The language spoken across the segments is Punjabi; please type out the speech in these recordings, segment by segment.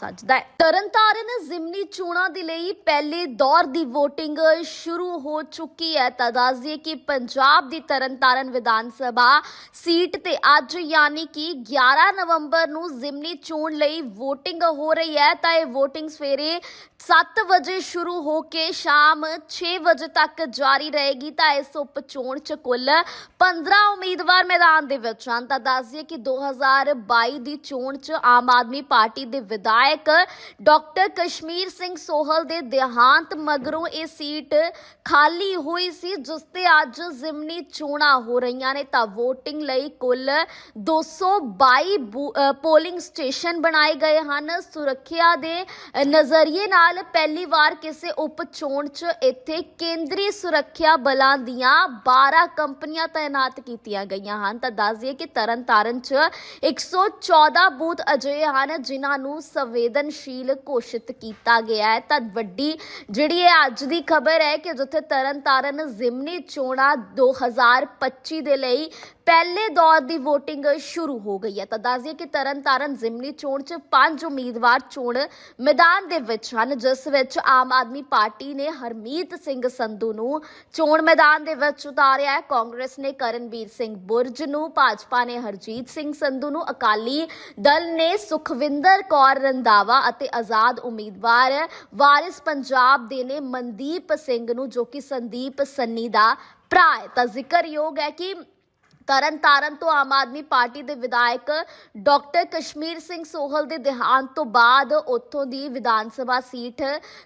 ਸੱਜਦਾ ਹੈ। ਤਰਨਤਾਰਨ ਜ਼ਿਮਨੀ ਚੋਣਾਂ ਦੇ ਲਈ ਪਹਿਲੇ ਦੌਰ ਦੀ VOTING ਸ਼ੁਰੂ ਹੋ ਚੁੱਕੀ ਹੈ। ਤਾਂ ਦੱਸ ਕਿ ਪੰਜਾਬ ਦੀ ਤਰਨਤਾਰਨ ਵਿਧਾਨ ਸਭਾ ਸੀਟ ਤੇ ਅੱਜ ਯਾਨੀ ਕਿ 11 ਨਵੰਬਰ ਨੂੰ ਜ਼ਿਮਨੀ ਚੋਣ ਲਈ VOTING ਹੋ ਰਹੀ ਹੈ। ਤਾਂ ਇਹ VOTING ਸਵੇਰੇ 7 ਵਜੇ ਸ਼ੁਰੂ ਹੋ ਕੇ ਸ਼ਾਮ 6 ਵਜੇ ਤੱਕ ਜਾਰੀ ਰਹੇਗੀ ਤਾਂ ਇਸ ਉਪ ਚੋਣ ਚ ਕੁੱਲ 15 ਉਮੀਦਵਾਰ ਮੈਦਾਨ ਦੇ ਵਿੱਚ ਹਨ। ਤਾਂ ਦੱਸ ਦਈਏ ਕਿ 2022 ਦੀ ਚੋਣ ਚ ਆਮ ਆਦਮੀ ਪਾਰਟੀ ਦੇ ਵਿਧਾਇਕ ਡਾਕਟਰ ਕਸ਼ਮੀਰ ਸਿੰਘ ਸੋਹਲ ਦੇ ਦੇਹਾਂਤ ਮਗਰੋਂ ਇਹ ਸੀਟ ਖਾਲੀ ਹੋਈ ਸੀ ਜਿਸ ਤੇ ਅੱਜ ਜ਼ਿਮਨੀ ਚੋਣਾਂ ਹੋ ਰਹੀਆਂ ਨੇ। ਤਾਂ VOTING ਲਈ ਕੁੱਲ 222 ਬੂ- ਅ, ਪੋਲਿੰਗ ਸਟੇਸ਼ਨ ਬਣਾਏ ਗਏ ਹਨ। ਸੁਰੱਖਿਆ ਦੇ ਨਜ਼ਰੀਏ ਨਾਲ ਪਹਿਲੀ ਵਾਰ ਕਿਸੇ ਉਪ ਚੋਣ 'ਚ ਇੱਥੇ ਕੇਂਦਰੀ ਸੁਰੱਖਿਆ ਬਲਾਂ ਦੀਆਂ 12 ਕੰਪਨੀਆਂ ਤਾਇਨਾਤ ਕੀਤੀਆਂ ਗਈਆਂ ਹਨ। ਤਾਂ ਦੱਸ ਦਈਏ ਕਿ ਤਰਨਤਾਰਨ 'ਚ 114 ਬੂਥ ਅਜਿਹੇ ਹਨ ਜਿਨ੍ਹਾਂ ਨੂੰ ਸੰਵੇਦਨਸ਼ੀਲ ਘੋਸ਼ਿਤ ਕੀਤਾ ਗਿਆ ਹੈ। ਤਾਂ ਵੱਡੀ ਜਿਹੜੀ ਇਹ ਅੱਜ ਦੀ ਖਬਰ ਹੈ ਕਿ ਜਿੱਥੇ ਤਰਨਤਾਰਨ ਜ਼ਿਮਨੀ ਚੋਣਾਂ 2025 ਦੇ ਲਈ ਪਹਿਲੇ ਦੌਰ ਦੀ VOTING ਸ਼ੁਰੂ ਹੋ ਗਈ ਹੈ। ਤਾਂ ਦੱਸ ਕਿ ਤਰਨਤਾਰਨ ਜ਼ਿਮਨੀ ਚੋਣ 'ਚ ਪੰਜ ਉਮੀਦਵਾਰ ਚੋਣ ਮੈਦਾਨ ਦੇ ਵਿੱਚ ਹਨ, ਜਿਸ ਵਿੱਚ ਆਮ ਆਦਮੀ ਪਾਰਟੀ ਨੇ ਹਰਮੀਤ ਸਿੰਘ ਸੰਧੂ ਨੂੰ ਚੋਣ ਮੈਦਾਨ ਦੇ ਵਿੱਚ ਉਤਾਰਿਆ ਹੈ। ਕਾਂਗਰਸ ਨੇ ਕਰਨਵੀਰ ਸਿੰਘ ਬੁਰਜ ਨੂੰ, ਭਾਜਪਾ ਨੇ ਹਰਜੀਤ ਸਿੰਘ ਸੰਧੂ ਨੂੰ, ਅਕਾਲੀ ਦਲ ਨੇ ਸੁਖਵਿੰਦਰ ਕੌਰ ਰੰਦਾਵਾ ਅਤੇ ਆਜ਼ਾਦ ਉਮੀਦਵਾਰ ਵਾਰਿਸ ਪੰਜਾਬ ਦੇ ਨੇ ਮਨਦੀਪ ਸਿੰਘ ਨੂੰ, ਜੋ ਕਿ ਸੰਦੀਪ ਸੰਨੀ ਦਾ ਭਰਾ ਹੈ। ਤਾਂ ਜ਼ਿਕਰਯੋਗ ਹੈ ਕਿ ਤਰਨਤਾਰਨ ਤੋਂ ਆਮ ਆਦਮੀ ਪਾਰਟੀ ਦੇ ਵਿਧਾਇਕ ਡਾਕਟਰ ਕਸ਼ਮੀਰ ਸਿੰਘ ਸੋਹਲ ਦੇ ਦੇਹਾਂਤ ਤੋਂ ਬਾਅਦ ਉੱਥੋਂ ਦੀ ਵਿਧਾਨ ਸਭਾ ਸੀਟ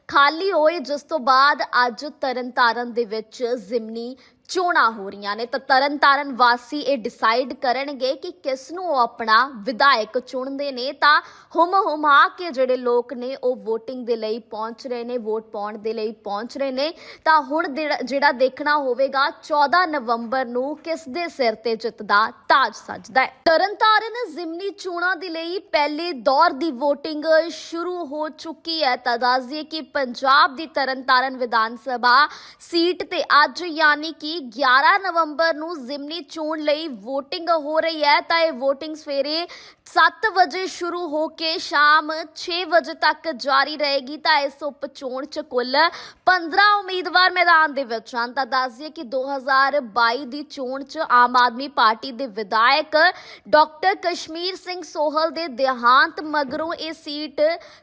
ਖਾਲੀ ਹੋਈ, ਜਿਸ ਤੋਂ ਬਾਅਦ ਅੱਜ ਤਰਨਤਾਰਨ ਦੇ ਵਿੱਚ ਜ਼ਿਮਨੀ ਚੋਣਾਂ ਹੋ ਰਹੀਆਂ ਨੇ ਤਾਂ ਤਰਨਤਾਰਨ ਵਾਸੀ ਇਹ ਡਿਸਾਈਡ ਕਰਨਗੇ ਕਿ ਕਿਸ ਨੂੰ ਉਹ ਆਪਣਾ ਵਿਧਾਇਕ ਚੁਣਦੇ ਨੇ ਤਾਂ ਹੁਮ ਹੁਮਾ ਕੇ ਜਿਹੜੇ ਲੋਕ ਨੇ ਉਹ VOTING ਦੇ ਲਈ ਪਹੁੰਚ ਰਹੇ ਨੇ ਵੋਟ ਪਾਉਣ ਦੇ ਲਈ ਪਹੁੰਚ ਰਹੇ ਨੇ ਤਾਂ ਹੁਣ ਜਿਹੜਾ- ਦੇਖਣਾ ਹੋਵੇਗਾ 14 ਨਵੰਬਰ ਨੂੰ ਕਿਸ ਦੇ ਸਿਰ ਤੇ ਜਿੱਤ ਦਾ ਤਾਜ ਸੱਜਦਾ ਹੈ। ਤਰਨਤਾਰਨ ਜ਼ਿਮਨੀ ਚੋਣਾਂ ਦੇ ਲਈ ਪਹਿਲੇ ਦੌਰ ਦੀ VOTING ਸ਼ੁਰੂ ਹੋ ਚੁੱਕੀ ਹੈ ਤਾਂ ਦੱਸ ਦਈਏ ਕਿ ਪੰਜਾਬ ਦੀ ਤਰਨਤਾਰਨ ਵਿਧਾਨ ਸਭਾ ਸੀਟ ਤੇ ਅੱਜ ਯਾਨੀ ਕਿ ਕਿ 11 ਨਵੰਬਰ ਨੂੰ ਜ਼ਿਮਨੀ ਚੋਣ ਲਈ VOTING ਹੋ ਰਹੀ ਹੈ, ਤਾਂ ਇਹ VOTING ਸਵੇਰੇ 7 ਵਜੇ ਸ਼ੁਰੂ ਹੋ ਕੇ ਸ਼ਾਮ 6 ਵਜੇ ਤੱਕ ਜਾਰੀ ਰਹੇਗੀ, ਤਾਂ ਇਸ ਉਪ ਚੋਣ ਚ ਕੁੱਲ 15 ਉਮੀਦਵਾਰ ਮੈਦਾਨ ਦੇ ਵਿੱਚ ਹਨ। ਤਾਂ ਦੱਸ ਦਈਏ ਕਿ 2022 ਦੀ ਚੋਣ ਚ ਆਮ ਆਦਮੀ ਪਾਰਟੀ ਦੇ ਵਿਧਾਇਕ ਡਾਕਟਰ ਕਸ਼ਮੀਰ ਸਿੰਘ ਸੋਹਲ ਦੇ ਦਿਹਾਂਤ ਮਗਰੋਂ ਇਹ ਸੀਟ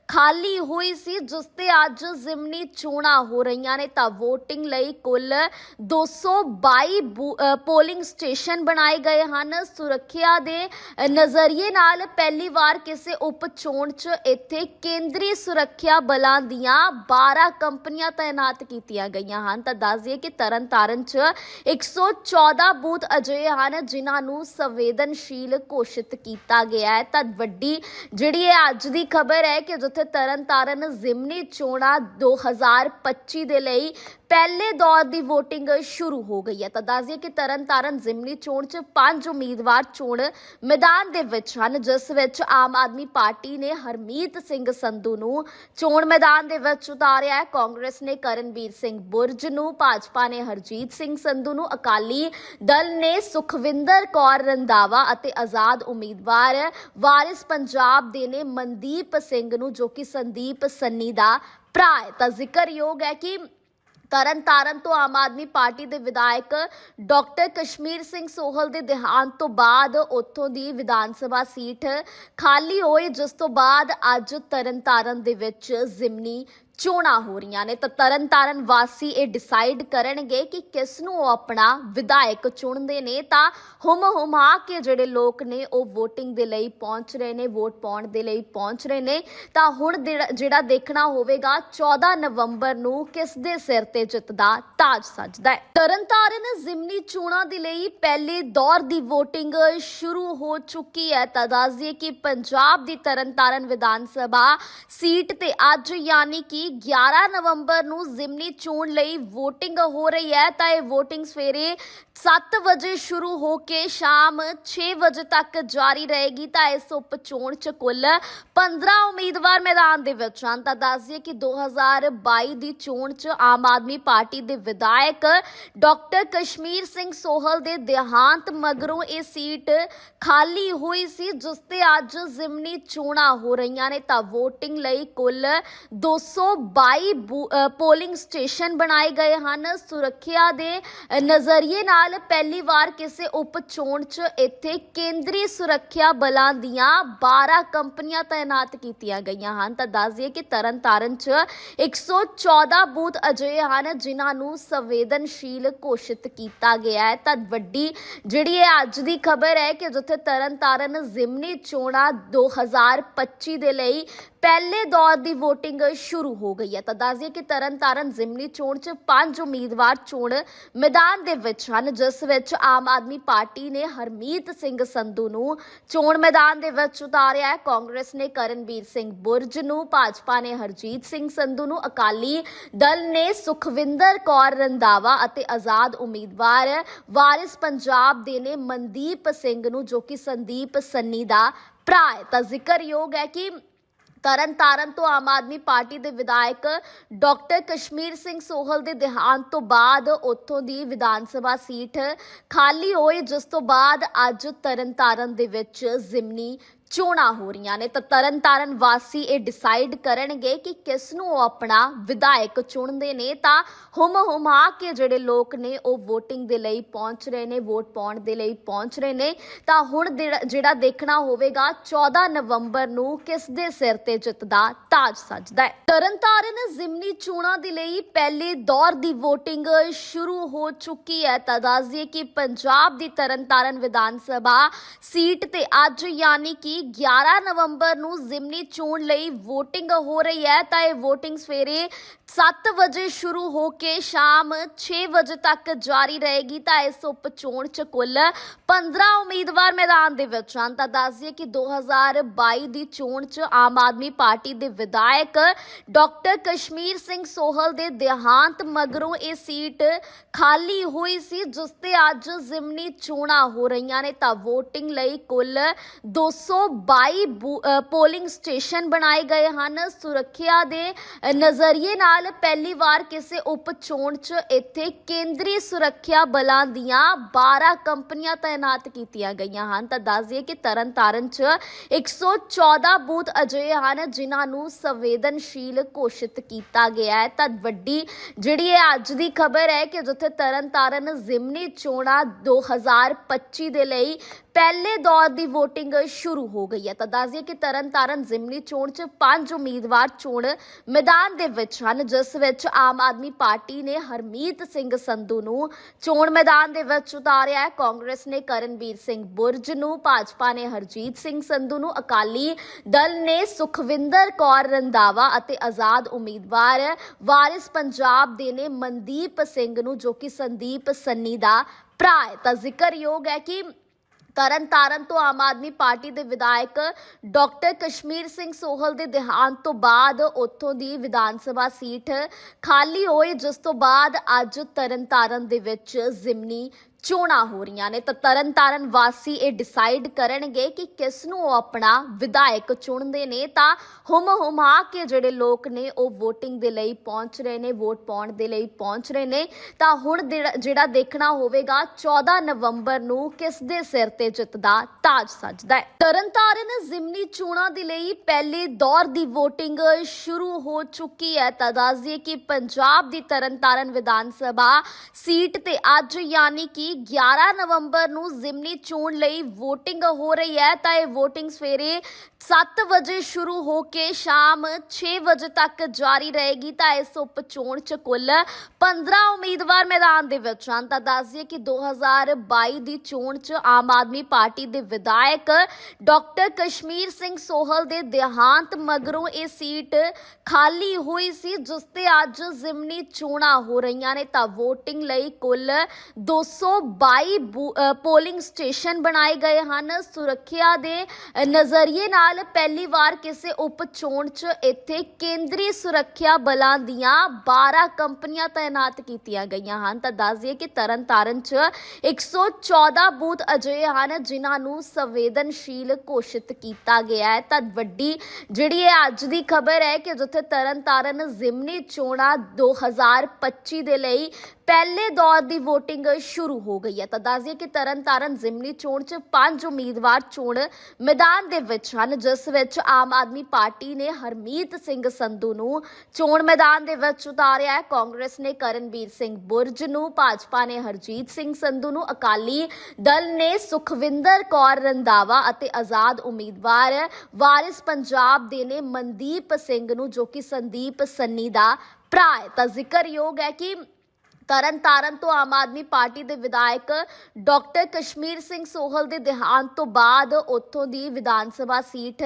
ਖਾਲੀ ਹੋਈ ਸੀ, ਜਿਸ ਤੇ ਅੱਜ ਜ਼ਿਮਨੀ ਚੋਣਾਂ ਹੋ ਰਹੀਆਂ ਨੇ। ਤਾਂ VOTING ਲਈ ਕੁੱਲ 200 122 ਪੋਲਿੰਗ ਸਟੇਸ਼ਨ ਬਣਾਏ ਗਏ ਹਨ। ਸੁਰੱਖਿਆ ਦੇ ਨਜ਼ਰੀਏ ਨਾਲ ਪਹਿਲੀ ਵਾਰ ਕਿਸੇ ਉਪ ਚੋਣ 'ਚ ਇੱਥੇ ਕੇਂਦਰੀ ਸੁਰੱਖਿਆ ਬਲਾਂ ਦੀਆਂ 12 ਕੰਪਨੀਆਂ ਤਾਇਨਾਤ ਕੀਤੀਆਂ ਗਈਆਂ ਹਨ। ਤਾਂ ਦੱਸ ਦਈਏ ਕਿ ਤਰਨਤਾਰਨ 'ਚ 114 ਬੂਥ ਅਜੇ ਹਨ ਜਿਨ੍ਹਾਂ ਨੂੰ ਸੰਵੇਦਨਸ਼ੀਲ ਘੋਸ਼ਿਤ ਕੀਤਾ ਗਿਆ ਹੈ। ਤਾਂ ਵੱਡੀ ਜਿਹੜੀ ਇਹ ਅੱਜ ਦੀ ਖਬਰ ਹੈ ਕਿ ਜਿੱਥੇ ਤਰਨਤਾਰਨ ਜ਼ਿਮਨੀ ਚੋਣਾਂ 2025 ਦੇ ਲਈ ਪਹਿਲੇ ਦੌਰ ਦੀ VOTING ਸ਼ੁਰੂ ਹੋ ਗਈ ਹੈ। ਤਾਂ ਦੱਸ ਦਈਏ ਕਿ ਤਰਨਤਾਰਨ ਜ਼ਿਮਨੀ ਚੋਣ 'ਚ ਪੰਜ ਉਮੀਦਵਾਰ ਚੋਣ ਮੈਦਾਨ ਦੇ ਵਿੱਚ ਹਨ, ਜਿਸ ਵਿੱਚ ਆਮ ਆਦਮੀ ਪਾਰਟੀ ਨੇ ਹਰਮੀਤ ਸਿੰਘ ਸੰਧੂ ਨੂੰ ਚੋਣ ਮੈਦਾਨ ਦੇ ਵਿੱਚ ਉਤਾਰਿਆ ਹੈ। ਕਾਂਗਰਸ ਨੇ ਕਰਨਵੀਰ ਸਿੰਘ ਬੁਰਜ ਨੂੰ, ਭਾਜਪਾ ਨੇ ਹਰਜੀਤ ਸਿੰਘ ਸੰਧੂ ਨੂੰ, ਅਕਾਲੀ ਦਲ ਨੇ ਸੁਖਵਿੰਦਰ ਕੌਰ ਰੰਦਾਵਾ ਅਤੇ ਆਜ਼ਾਦ ਉਮੀਦਵਾਰ ਵਾਰਿਸ ਪੰਜਾਬ ਦੇ ਨੇ ਮਨਦੀਪ ਸਿੰਘ ਨੂੰ, ਜੋ ਕਿ ਸੰਦੀਪ ਸੰਨੀ ਦਾ ਭਰਾ ਹੈ। ਤਾਂ ਜ਼ਿਕਰਯੋਗ ਹੈ ਕਿ ਤਰਨਤਾਰਨ ਤੋਂ ਆਮ ਆਦਮੀ ਪਾਰਟੀ ਦੇ ਵਿਧਾਇਕ ਡਾਕਟਰ ਕਸ਼ਮੀਰ ਸਿੰਘ ਸੋਹਲ ਦੇ ਦੇਹਾਂਤ ਤੋਂ ਬਾਅਦ ਉੱਥੋਂ ਦੀ ਵਿਧਾਨ ਸਭਾ ਸੀਟ ਖਾਲੀ ਹੋਈ, ਜਿਸ ਤੋਂ ਬਾਅਦ ਅੱਜ ਤਰਨਤਾਰਨ ਦੇ ਵਿੱਚ ਜ਼ਿਮਨੀ ਚੋਣਾਂ ਹੋ ਰਹੀਆਂ ਨੇ ਤਾਂ ਤਰਨਤਾਰਨ ਵਾਸੀ ਇਹ ਡਿਸਾਈਡ ਕਰਨਗੇ ਕਿ ਕਿਸ ਨੂੰ ਉਹ ਆਪਣਾ ਵਿਧਾਇਕ ਚੁਣਦੇ ਨੇ ਤਾਂ ਹੁਮ ਹੁਮਾ ਕੇ ਜਿਹੜੇ ਲੋਕ ਨੇ ਉਹ VOTING ਦੇ ਲਈ ਪਹੁੰਚ ਰਹੇ ਨੇ ਵੋਟ ਪਾਉਣ ਦੇ ਲਈ ਪਹੁੰਚ ਰਹੇ ਨੇ। ਤਾਂ ਹੁਣ ਜਿਹੜਾ- ਦੇਖਣਾ ਹੋਵੇਗਾ 14 ਨਵੰਬਰ ਨੂੰ ਕਿਸ ਦੇ ਸਿਰ ਤੇ ਜਿੱਤ ਦਾ ਤਾਜ ਸੱਜਦਾ ਹੈ। ਤਰਨਤਾਰਨ ਜ਼ਿਮਨੀ ਚੋਣਾਂ ਦੇ ਲਈ ਪਹਿਲੇ ਦੌਰ ਦੀ VOTING ਸ਼ੁਰੂ ਹੋ ਚੁੱਕੀ ਹੈ। ਤਾਂ ਦੱਸ ਦਈਏ ਕਿ ਪੰਜਾਬ ਦੀ ਤਰਨਤਾਰਨ ਵਿਧਾਨ ਸਭਾ ਸੀਟ ਤੇ ਅੱਜ ਯਾਨੀ ਕਿ 11 ਨਵੰਬਰ ਨੂੰ ਜ਼ਿਮਨੀ ਚੋਣ ਲਈ VOTING ਹੋ ਰਹੀ ਹੈ ਤਾਂ ਇਹ VOTING ਸਵੇਰੇ 7 ਵਜੇ ਸ਼ੁਰੂ ਹੋ ਕੇ ਸ਼ਾਮ 6 ਵਜੇ ਤੱਕ ਜਾਰੀ ਰਹੇਗੀ ਤਾਂ ਇਸ ਉਪ ਚੋਣ ਚ ਕੁੱਲ 15 ਉਮੀਦਵਾਰ ਮੈਦਾਨ ਦੇ ਵਿੱਚ ਹਨ। ਤਾਂ ਦੱਸ ਦਈਏ ਕਿ 2022 ਦੀ ਚੋਣ ਚ ਆਮ ਆਦਮੀ ਪਾਰਟੀ ਦੇ ਵਿਧਾਇਕ ਡਾਕਟਰ ਕਸ਼ਮੀਰ ਸਿੰਘ ਸੋਹਲ ਦੇ ਦੇਹਾਂਤ ਮਗਰੋਂ ਇਹ ਸੀਟ ਖਾਲੀ ਹੋਈ ਸੀ ਜਿਸ ਤੇ ਅੱਜ ਜ਼ਿਮਨੀ ਚੋਣਾਂ ਹੋ ਰਹੀਆਂ ਨੇ। ਤਾਂ VOTING ਲਈ ਕੁੱਲ 222 ਬੂ- ਅ, ਪੋਲਿੰਗ ਸਟੇਸ਼ਨ ਬਣਾਏ ਗਏ ਹਨ। ਸੁਰੱਖਿਆ ਦੇ ਨਜ਼ਰੀਏ ਨਾਲ ਪਹਿਲੀ ਵਾਰ ਕਿਸੇ ਉਪ ਚੋਣ 'ਚ ਇੱਥੇ ਕੇਂਦਰੀ ਸੁਰੱਖਿਆ ਬਲਾਂ ਦੀਆਂ 12 ਕੰਪਨੀਆਂ ਤਾਇਨਾਤ ਕੀਤੀਆਂ ਗਈਆਂ ਹਨ। ਤਾਂ ਦੱਸ ਦਈਏ ਕਿ ਤਰਨਤਾਰਨ 'ਚ 114 ਬੂਥ ਅਜਿਹੇ ਹਨ ਜਿਨ੍ਹਾਂ ਨੂੰ ਸੰਵੇਦਨਸ਼ੀਲ ਘੋਸ਼ਿਤ ਕੀਤਾ ਗਿਆ ਹੈ। ਤਾਂ ਵੱਡੀ ਜਿਹੜੀ ਇਹ ਅੱਜ ਦੀ ਖਬਰ ਹੈ ਕਿ ਜਿੱਥੇ ਤਰਨਤਾਰਨ ਜ਼ਿਮਨੀ ਚੋਣਾਂ 2025 ਦੇ ਲਈ ਪਹਿਲੇ ਦੌਰ ਦੀ VOTING ਸ਼ੁਰੂ ਹੋ ਗਈ ਹੈ। ਤਾਂ ਦੱਸ ਦਈਏ ਕਿ ਤਰਨਤਾਰਨ ਜ਼ਿਮਨੀ ਚੋਣ 'ਚ ਪੰਜ ਉਮੀਦਵਾਰ ਚੋਣ ਮੈਦਾਨ ਦੇ ਵਿੱਚ ਹਨ, ਜਿਸ ਵਿੱਚ ਆਮ ਆਦਮੀ ਪਾਰਟੀ ਨੇ ਹਰਮੀਤ ਸਿੰਘ ਸੰਧੂ ਨੂੰ ਚੋਣ ਮੈਦਾਨ ਦੇ ਵਿੱਚ ਉਤਾਰਿਆ ਹੈ। ਕਾਂਗਰਸ ਨੇ ਕਰਨਵੀਰ ਸਿੰਘ ਬੁਰਜ ਨੂੰ, ਭਾਜਪਾ ਨੇ ਹਰਜੀਤ ਸਿੰਘ ਸੰਧੂ ਨੂੰ, ਅਕਾਲੀ ਦਲ ਨੇ ਸੁਖਵਿੰਦਰ ਕੌਰ ਰੰਦਾਵਾ ਅਤੇ ਆਜ਼ਾਦ ਉਮੀਦਵਾਰ ਵਾਰਿਸ ਪੰਜਾਬ ਦੇ ਨੇ ਮਨਦੀਪ ਸਿੰਘ ਨੂੰ, ਜੋ ਕਿ ਸੰਦੀਪ ਸੰਨੀ ਦਾ ਭਰਾ ਹੈ। ਤਾਂ ਜ਼ਿਕਰਯੋਗ ਹੈ ਕਿ ਤਰਨਤਾਰਨ ਤੋਂ ਆਮ ਆਦਮੀ ਪਾਰਟੀ ਦੇ ਵਿਧਾਇਕ ਡਾਕਟਰ ਕਸ਼ਮੀਰ ਸਿੰਘ ਸੋਹਲ ਦੇ ਦੇਹਾਂਤ ਤੋਂ ਬਾਅਦ ਉੱਥੋਂ ਦੀ ਵਿਧਾਨ ਸਭਾ ਸੀਟ ਖਾਲੀ ਹੋਈ, ਜਿਸ ਤੋਂ ਬਾਅਦ ਅੱਜ ਤਰਨਤਾਰਨ ਦੇ ਵਿੱਚ ਜ਼ਿਮਨੀ ਚੋਣਾਂ ਹੋ ਰਹੀਆਂ ਨੇ, ਤਾਂ ਤਰਨਤਾਰਨ ਵਾਸੀ ਇਹ ਡਿਸਾਈਡ ਕਰਨਗੇ ਕਿ ਕਿਸ ਨੂੰ ਉਹ ਆਪਣਾ ਵਿਧਾਇਕ ਚੁਣਦੇ ਨੇ, ਤਾਂ ਹੁਮ ਹੁਮਾ ਕੇ ਜਿਹੜੇ ਲੋਕ ਨੇ, ਉਹ VOTING ਦੇ ਲਈ ਪਹੁੰਚ ਰਹੇ ਨੇ ਵੋਟ ਪਾਉਣ ਦੇ ਲਈ ਪਹੁੰਚ ਰਹੇ ਨੇ, ਤਾਂ ਹੁਣ ਜਿਹੜਾ- ਦੇਖਣਾ ਹੋਵੇਗਾ 14 ਨਵੰਬਰ ਨੂੰ ਕਿਸ ਦੇ ਸਿਰ ਤੇ ਜਿੱਤ ਦਾ ਤਾਜ ਸੱਜਦਾ ਹੈ। ਤਰਨਤਾਰਨ ਜ਼ਿਮਨੀ ਚੋਣਾਂ ਦੇ ਲਈ ਪਹਿਲੇ ਦੌਰ ਦੀ VOTING ਸ਼ੁਰੂ ਹੋ ਚੁੱਕੀ ਹੈ, ਤਾਂ ਦੱਸਦੀਏ ਕਿ ਪੰਜਾਬ ਦੀ ਤਰਨਤਾਰਨ ਵਿਧਾਨ ਸਭਾ ਸੀਟ ਤੇ ਅੱਜ ਯਾਨੀ ਕਿ 11 ਨਵੰਬਰ ਨੂੰ ਜ਼ਿਮਨੀ ਚੋਣ ਲਈ VOTING ਹੋ ਰਹੀ ਹੈ ਤਾਂ ਇਹ VOTING ਸਵੇਰੇ 7 ਵਜੇ ਸ਼ੁਰੂ ਹੋ ਕੇ ਸ਼ਾਮ 6 ਵਜੇ ਤੱਕ ਜਾਰੀ ਰਹੇਗੀ ਤਾਂ ਇਸ ਉਪ ਚੋਣ ਚ ਕੁੱਲ 15 ਉਮੀਦਵਾਰ ਮੈਦਾਨ ਦੇ ਵਿੱਚ ਹਨ। ਤਾਂ ਦੱਸ ਦਈਏ ਕਿ 2022 ਦੀ ਚੋਣ ਚ ਆਮ ਆਦਮੀ ਪਾਰਟੀ ਦੇ ਵਿਧਾਇਕ ਡਾਕਟਰ ਕਸ਼ਮੀਰ ਸਿੰਘ ਸੋਹਲ ਦੇ ਦੇਹਾਂਤ ਮਗਰੋਂ ਇਹ ਸੀਟ ਖਾਲੀ ਹੋਈ ਸੀ ਜਿਸ ਤੇ ਅੱਜ ਜ਼ਿਮਨੀ ਚੋਣਾਂ ਹੋ ਰਹੀਆਂ ਨੇ। ਤਾਂ VOTING ਲਈ ਕੁੱਲ 222 ਬੂ- ਅ, ਪੋਲਿੰਗ ਸਟੇਸ਼ਨ ਬਣਾਏ ਗਏ ਹਨ। ਸੁਰੱਖਿਆ ਦੇ ਨਜ਼ਰੀਏ ਨਾਲ ਪਹਿਲੀ ਵਾਰ ਕਿਸੇ ਉਪ ਚੋਣ 'ਚ ਇੱਥੇ ਕੇਂਦਰੀ ਸੁਰੱਖਿਆ ਬਲਾਂ ਦੀਆਂ 12 ਕੰਪਨੀਆਂ ਤਾਇਨਾਤ ਕੀਤੀਆਂ ਗਈਆਂ ਹਨ। ਤਾਂ ਦੱਸ ਦਈਏ ਕਿ ਤਰਨਤਾਰਨ 'ਚ 114 ਬੂਥ ਅਜਿਹੇ ਹਨ ਜਿਨ੍ਹਾਂ ਨੂੰ ਸੰਵੇਦਨਸ਼ੀਲ ਘੋਸ਼ਿਤ ਕੀਤਾ ਗਿਆ ਹੈ। ਤਾਂ ਵੱਡੀ ਜਿਹੜੀ ਇਹ ਅੱਜ ਦੀ ਖਬਰ ਹੈ ਕਿ ਜਿੱਥੇ ਤਰਨਤਾਰਨ ਜ਼ਿਮਨੀ ਚੋਣਾਂ 2025 ਦੇ ਲਈ ਪਹਿਲੇ ਦੌਰ ਦੀ VOTING ਸ਼ੁਰੂ ਹੋ ਗਈ ਹੈ। ਤਾਂ ਦੱਸ ਦਈਏ ਕਿ ਤਰਨਤਾਰਨ ਜ਼ਿਮਨੀ ਚੋਣ 'ਚ ਪੰਜ ਉਮੀਦਵਾਰ ਚੋਣ ਮੈਦਾਨ ਦੇ ਵਿੱਚ ਹਨ ਜਿਸ ਵਿੱਚ ਆਮ ਆਦਮੀ ਪਾਰਟੀ ਨੇ ਹਰਮੀਤ ਸਿੰਘ ਸੰਧੂ ਨੂੰ ਚੋਣ ਮੈਦਾਨ ਦੇ ਵਿੱਚ ਉਤਾਰਿਆ ਹੈ। ਕਾਂਗਰਸ ਨੇ ਕਰਨਵੀਰ ਸਿੰਘ ਬੁਰਜ ਨੂੰ, ਭਾਜਪਾ ਨੇ ਹਰਜੀਤ ਸਿੰਘ ਸੰਧੂ ਨੂੰ, ਅਕਾਲੀ ਦਲ ਨੇ ਸੁਖਵਿੰਦਰ ਕੌਰ ਰੰਦਾਵਾ ਅਤੇ ਆਜ਼ਾਦ ਉਮੀਦਵਾਰ ਵਾਰਿਸ ਪੰਜਾਬ ਦੇ ਨੇ ਮਨਦੀਪ ਸਿੰਘ ਨੂੰ, ਜੋ ਕਿ ਸੰਦੀਪ ਸੰਨੀ ਦਾ ਭਰਾ ਹੈ। ਤਾਂ ਜ਼ਿਕਰਯੋਗ ਹੈ ਕਿ ਤਰਨਤਾਰਨ ਤੋਂ ਆਮ ਆਦਮੀ ਪਾਰਟੀ ਦੇ ਵਿਧਾਇਕ ਡਾਕਟਰ ਕਸ਼ਮੀਰ ਸਿੰਘ ਸੋਹਲ ਦੇ ਦੇਹਾਂਤ ਤੋਂ ਬਾਅਦ ਉੱਥੋਂ ਦੀ ਵਿਧਾਨ ਸਭਾ ਸੀਟ ਖਾਲੀ ਹੋਈ, ਜਿਸ ਤੋਂ ਬਾਅਦ ਅੱਜ ਤਰਨਤਾਰਨ ਦੇ ਵਿੱਚ ਜ਼ਿਮਨੀ ਚੋਣਾਂ ਹੋ ਰਹੀਆਂ ਨੇ, ਤਾਂ ਤਰਨਤਾਰਨ ਵਾਸੀ ਇਹ ਡਿਸਾਈਡ ਕਰਨਗੇ ਕਿ ਕਿਸ ਨੂੰ ਉਹ ਆਪਣਾ ਵਿਧਾਇਕ ਚੁਣਦੇ ਨੇ। ਤਾਂ ਹੁਮ ਹੁਮਾ ਕੇ ਜਿਹੜੇ ਲੋਕ ਨੇ, ਉਹ VOTING ਦੇ ਲਈ ਪਹੁੰਚ ਰਹੇ ਨੇ ਵੋਟ ਪਾਉਣ ਦੇ ਲਈ ਪਹੁੰਚ ਰਹੇ ਨੇ। ਤਾਂ ਹੁਣ ਜਿਹੜਾ- ਦੇਖਣਾ ਹੋਵੇਗਾ 14 ਨਵੰਬਰ ਨੂੰ ਕਿਸ ਦੇ ਸਿਰ ਤੇ ਜਿੱਤ ਦਾ ਤਾਜ ਸੱਜਦਾ ਹੈ। ਤਰਨਤਾਰਨ ਜ਼ਿਮਨੀ ਚੋਣਾਂ ਦੇ ਲਈ ਪਹਿਲੇ ਦੌਰ ਦੀ VOTING ਸ਼ੁਰੂ ਹੋ ਚੁੱਕੀ ਹੈ। ਤਾਂ ਦੱਸ ਦਈਏ ਕਿ ਪੰਜਾਬ ਦੀ ਤਰਨਤਾਰਨ ਵਿਧਾਨ ਸਭਾ ਸੀਟ ਤੇ ਅੱਜ ਯਾਨੀ ਕਿ 11 ਨਵੰਬਰ ਨੂੰ ਜ਼ਿਮਨੀ ਚੋਣ ਲਈ VOTING ਹੋ ਰਹੀ ਹੈ ਤਾਂ ਇਹ VOTING ਸਵੇਰੇ 7 ਵਜੇ ਸ਼ੁਰੂ ਹੋ ਕੇ ਸ਼ਾਮ 6 ਵਜੇ ਤੱਕ ਜਾਰੀ ਰਹੇਗੀ ਤਾਂ ਇਸ ਉਪ ਚੋਣ ਚ ਕੁੱਲ 15 ਉਮੀਦਵਾਰ ਮੈਦਾਨ ਦੇ ਵਿੱਚ ਹਨ। ਤਾਂ ਦੱਸ ਦਈਏ ਕਿ 2022 ਦੀ ਚੋਣ ਚ ਆਮ ਆਦਮੀ ਪਾਰਟੀ ਦੇ ਵਿਧਾਇਕ ਡਾਕਟਰ ਕਸ਼ਮੀਰ ਸਿੰਘ ਸੋਹਲ ਦੇ ਦੇਹਾਂਤ ਮਗਰੋਂ ਇਹ ਸੀਟ ਖਾਲੀ ਹੋਈ ਸੀ ਜਿਸ ਤੇ ਅੱਜ ਜ਼ਿਮਨੀ ਚੋਣਾਂ ਹੋ ਰਹੀਆਂ ਨੇ। ਤਾਂ VOTING ਲਈ ਕੁੱਲ 222 ਬੂ- ਅ, ਪੋਲਿੰਗ ਸਟੇਸ਼ਨ ਬਣਾਏ ਗਏ ਹਨ। ਸੁਰੱਖਿਆ ਦੇ ਨਜ਼ਰੀਏ ਨਾਲ ਨਾਲ ਪਹਿਲੀ ਵਾਰ ਕਿਸੇ ਉਪ ਚੋਣ 'ਚ ਇੱਥੇ ਕੇਂਦਰੀ ਸੁਰੱਖਿਆ ਬਲਾਂ ਦੀਆਂ 12 ਕੰਪਨੀਆਂ ਤਾਇਨਾਤ ਕੀਤੀਆਂ ਗਈਆਂ ਹਨ। ਤਾਂ ਦੱਸ ਦਈਏ ਕਿ ਤਰਨਤਾਰਨ 'ਚ 114 ਬੂਥ ਅਜਿਹੇ ਹਨ ਜਿਨ੍ਹਾਂ ਨੂੰ ਸੰਵੇਦਨਸ਼ੀਲ ਘੋਸ਼ਿਤ ਕੀਤਾ ਗਿਆ ਹੈ। ਤਾਂ ਵੱਡੀ ਜਿਹੜੀ ਇਹ ਅੱਜ ਦੀ ਖਬਰ ਹੈ ਕਿ ਜਿੱਥੇ ਤਰਨਤਾਰਨ ਜ਼ਿਮਨੀ ਚੋਣਾਂ 2025 ਦੇ ਲਈ ਪਹਿਲੇ ਦੌਰ ਦੀ VOTING ਸ਼ੁਰੂ ਹੋ ਗਈ ਹੈ। ਤਾਂ ਦੱਸ ਦਈਏ ਕਿ ਤਰਨਤਾਰਨ ਜ਼ਿਮਨੀ ਚੋਣ 'ਚ ਪੰਜ ਉਮੀਦਵਾਰ ਚੋਣ ਮੈਦਾਨ ਦੇ ਵਿੱਚ ਹਨ, ਜਿਸ ਵਿੱਚ ਆਮ ਆਦਮੀ ਪਾਰਟੀ ਨੇ ਹਰਮੀਤ ਸਿੰਘ ਸੰਧੂ ਨੂੰ ਚੋਣ ਮੈਦਾਨ ਦੇ ਵਿੱਚ ਉਤਾਰਿਆ ਹੈ। ਕਾਂਗਰਸ ਨੇ ਕਰਨਵੀਰ ਸਿੰਘ ਬੁਰਜ ਨੂੰ, ਭਾਜਪਾ ਨੇ ਹਰਜੀਤ ਸਿੰਘ ਸੰਧੂ ਨੂੰ, ਅਕਾਲੀ ਦਲ ਨੇ ਸੁਖਵਿੰਦਰ ਕੌਰ ਰੰਦਾਵਾ ਅਤੇ ਆਜ਼ਾਦ ਉਮੀਦਵਾਰ ਵਾਰਿਸ ਪੰਜਾਬ ਦੇ ਨੇ ਮਨਦੀਪ ਸਿੰਘ ਨੂੰ, ਜੋ ਕਿ ਸੰਦੀਪ ਸੰਨੀ ਦਾ ਭਰਾ ਹੈ। ਤਾਂ ਜ਼ਿਕਰਯੋਗ ਹੈ ਕਿ ਤਰਨਤਾਰਨ ਤੋਂ ਆਮ ਆਦਮੀ ਪਾਰਟੀ ਦੇ ਵਿਧਾਇਕ ਡਾਕਟਰ ਕਸ਼ਮੀਰ ਸਿੰਘ ਸੋਹਲ ਦੇ ਦੇਹਾਂਤ ਤੋਂ ਬਾਅਦ ਉੱਥੋਂ ਦੀ ਵਿਧਾਨ ਸਭਾ ਸੀਟ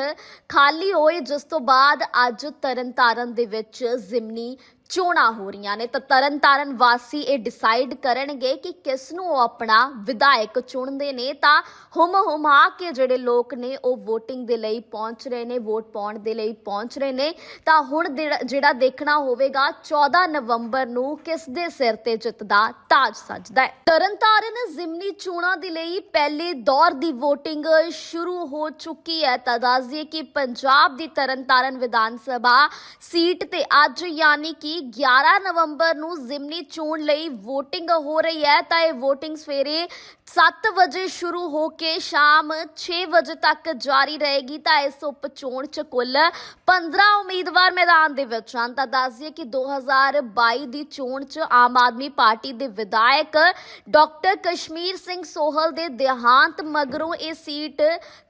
ਖਾਲੀ ਹੋਈ, ਜਿਸ ਤੋਂ ਬਾਅਦ ਅੱਜ ਤਰਨਤਾਰਨ ਦੇ ਵਿੱਚ ਜ਼ਿਮਨੀ ਚੋਣਾਂ ਹੋ ਰਹੀਆਂ ਨੇ ਤਾਂ ਤਰਨਤਾਰਨ ਵਾਸੀ ਇਹ ਡਿਸਾਈਡ ਕਰਨਗੇ ਕਿ ਕਿਸ ਨੂੰ ਉਹ ਆਪਣਾ ਵਿਧਾਇਕ ਚੁਣਦੇ ਨੇ ਤਾਂ ਹੁਮ ਹੁਮਾ ਕੇ ਜਿਹੜੇ ਲੋਕ ਨੇ ਉਹ VOTING ਦੇ ਲਈ ਪਹੁੰਚ ਰਹੇ ਨੇ ਵੋਟ ਪਾਉਣ ਦੇ ਲਈ ਪਹੁੰਚ ਰਹੇ ਨੇ ਤਾਂ ਹੁਣ ਜਿਹੜਾ- ਦੇਖਣਾ ਹੋਵੇਗਾ 14 ਨਵੰਬਰ ਨੂੰ ਕਿਸ ਦੇ ਸਿਰ ਤੇ ਜਿੱਤ ਦਾ ਤਾਜ ਸੱਜਦਾ ਹੈ। ਤਰਨਤਾਰਨ ਜ਼ਿਮਨੀ ਚੋਣਾਂ ਦੇ ਲਈ ਪਹਿਲੇ ਦੌਰ ਦੀ VOTING ਸ਼ੁਰੂ ਹੋ ਚੁੱਕੀ ਹੈ ਤਾਂ ਦੱਸ ਦਈਏ ਕਿ ਪੰਜਾਬ ਦੀ ਤਰਨਤਾਰਨ ਵਿਧਾਨ ਸਭਾ ਸੀਟ ਤੇ ਅੱਜ ਯਾਨੀ ਕਿ 11 ਨਵੰਬਰ ਨੂੰ ਜ਼ਿਮਨੀ ਚੋਣ ਲਈ VOTING ਹੋ ਰਹੀ ਹੈ ਤਾਂ ਇਹ VOTING ਸਵੇਰੇ 7 ਵਜੇ ਸ਼ੁਰੂ ਹੋ ਕੇ ਸ਼ਾਮ 6 ਵਜੇ ਤੱਕ ਜਾਰੀ ਰਹੇਗੀ ਤਾਂ ਇਸ ਉਪ ਚੋਣ ਚ ਕੁੱਲ 15 ਉਮੀਦਵਾਰ ਮੈਦਾਨ ਦੇ ਵਿੱਚ ਹਨ। ਤਾਂ ਦੱਸ ਦਈਏ ਕਿ 2022 ਦੀ ਚੋਣ ਚ ਆਮ ਆਦਮੀ ਪਾਰਟੀ ਦੇ ਵਿਧਾਇਕ ਡਾਕਟਰ ਕਸ਼ਮੀਰ ਸਿੰਘ ਸੋਹਲ ਦੇ ਦੇਹਾਂਤ ਮਗਰੋਂ ਇਹ ਸੀਟ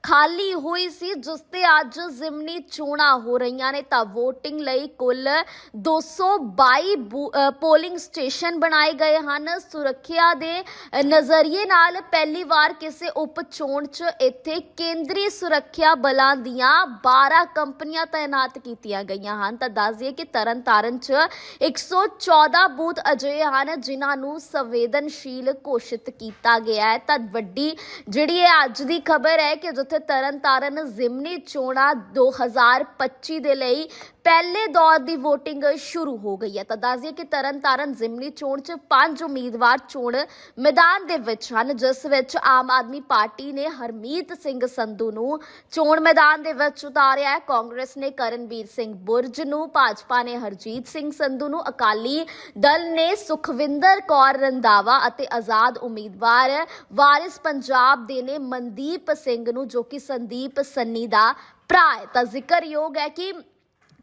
ਖਾਲੀ ਹੋਈ ਸੀ ਜਿਸ ਤੇ ਅੱਜ ਜ਼ਿਮਨੀ ਚੋਣਾਂ ਹੋ ਰਹੀਆਂ ਨੇ। ਤਾਂ VOTING ਲਈ ਕੁੱਲ 222 ਬੂ- ਅ, ਪੋਲਿੰਗ ਸਟੇਸ਼ਨ ਬਣਾਏ ਗਏ ਹਨ। ਸੁਰੱਖਿਆ ਦੇ ਨਜ਼ਰੀਏ ਨਾਲ ਪਹਿਲੀ ਵਾਰ ਕਿਸੇ ਉਪ ਚੋਣ 'ਚ ਇੱਥੇ ਕੇਂਦਰੀ ਸੁਰੱਖਿਆ ਬਲਾਂ ਦੀਆਂ 12 ਕੰਪਨੀਆਂ ਤਾਇਨਾਤ ਕੀਤੀਆਂ ਗਈਆਂ ਹਨ। ਤਾਂ ਦੱਸ ਦਈਏ ਕਿ ਤਰਨਤਾਰਨ 'ਚ 114 ਬੂਥ ਅਜਿਹੇ ਹਨ ਜਿਨ੍ਹਾਂ ਨੂੰ ਸੰਵੇਦਨਸ਼ੀਲ ਘੋਸ਼ਿਤ ਕੀਤਾ ਗਿਆ ਹੈ। ਤਾਂ ਵੱਡੀ ਜਿਹੜੀ ਇਹ ਅੱਜ ਦੀ ਖਬਰ ਹੈ ਕਿ ਜਿੱਥੇ ਤਰਨਤਾਰਨ ਜ਼ਿਮਨੀ ਚੋਣਾਂ 2025 ਦੇ ਲਈ ਪਹਿਲੇ ਦੌਰ ਦੀ VOTING ਸ਼ੁਰੂ ਹੋ ਗਈ ਹੈ। ਤਾਂ ਦੱਸ ਦਈਏ ਕਿ ਤਰਨਤਾਰਨ ਜ਼ਿਮਨੀ ਚੋਣ 'ਚ ਪੰਜ ਉਮੀਦਵਾਰ ਚੋਣ ਮੈਦਾਨ ਦੇ ਵਿੱਚ ਹਨ, ਜਿਸ ਵਿੱਚ ਆਮ ਆਦਮੀ ਪਾਰਟੀ ਨੇ ਹਰਮੀਤ ਸਿੰਘ ਸੰਧੂ ਨੂੰ ਚੋਣ ਮੈਦਾਨ ਦੇ ਵਿੱਚ ਉਤਾਰਿਆ ਹੈ। ਕਾਂਗਰਸ ਨੇ ਕਰਨਵੀਰ ਸਿੰਘ ਬੁਰਜ ਨੂੰ, ਭਾਜਪਾ ਨੇ ਹਰਜੀਤ ਸਿੰਘ ਸੰਧੂ ਨੂੰ, ਅਕਾਲੀ ਦਲ ਨੇ ਸੁਖਵਿੰਦਰ ਕੌਰ ਰੰਦਾਵਾ ਅਤੇ ਆਜ਼ਾਦ ਉਮੀਦਵਾਰ ਵਾਰਿਸ ਪੰਜਾਬ ਦੇ ਨੇ ਮਨਦੀਪ ਸਿੰਘ ਨੂੰ, ਜੋ ਕਿ ਸੰਦੀਪ ਸੰਨੀ ਦਾ ਭਰਾ ਹੈ। ਤਾਂ ਜ਼ਿਕਰਯੋਗ ਹੈ ਕਿ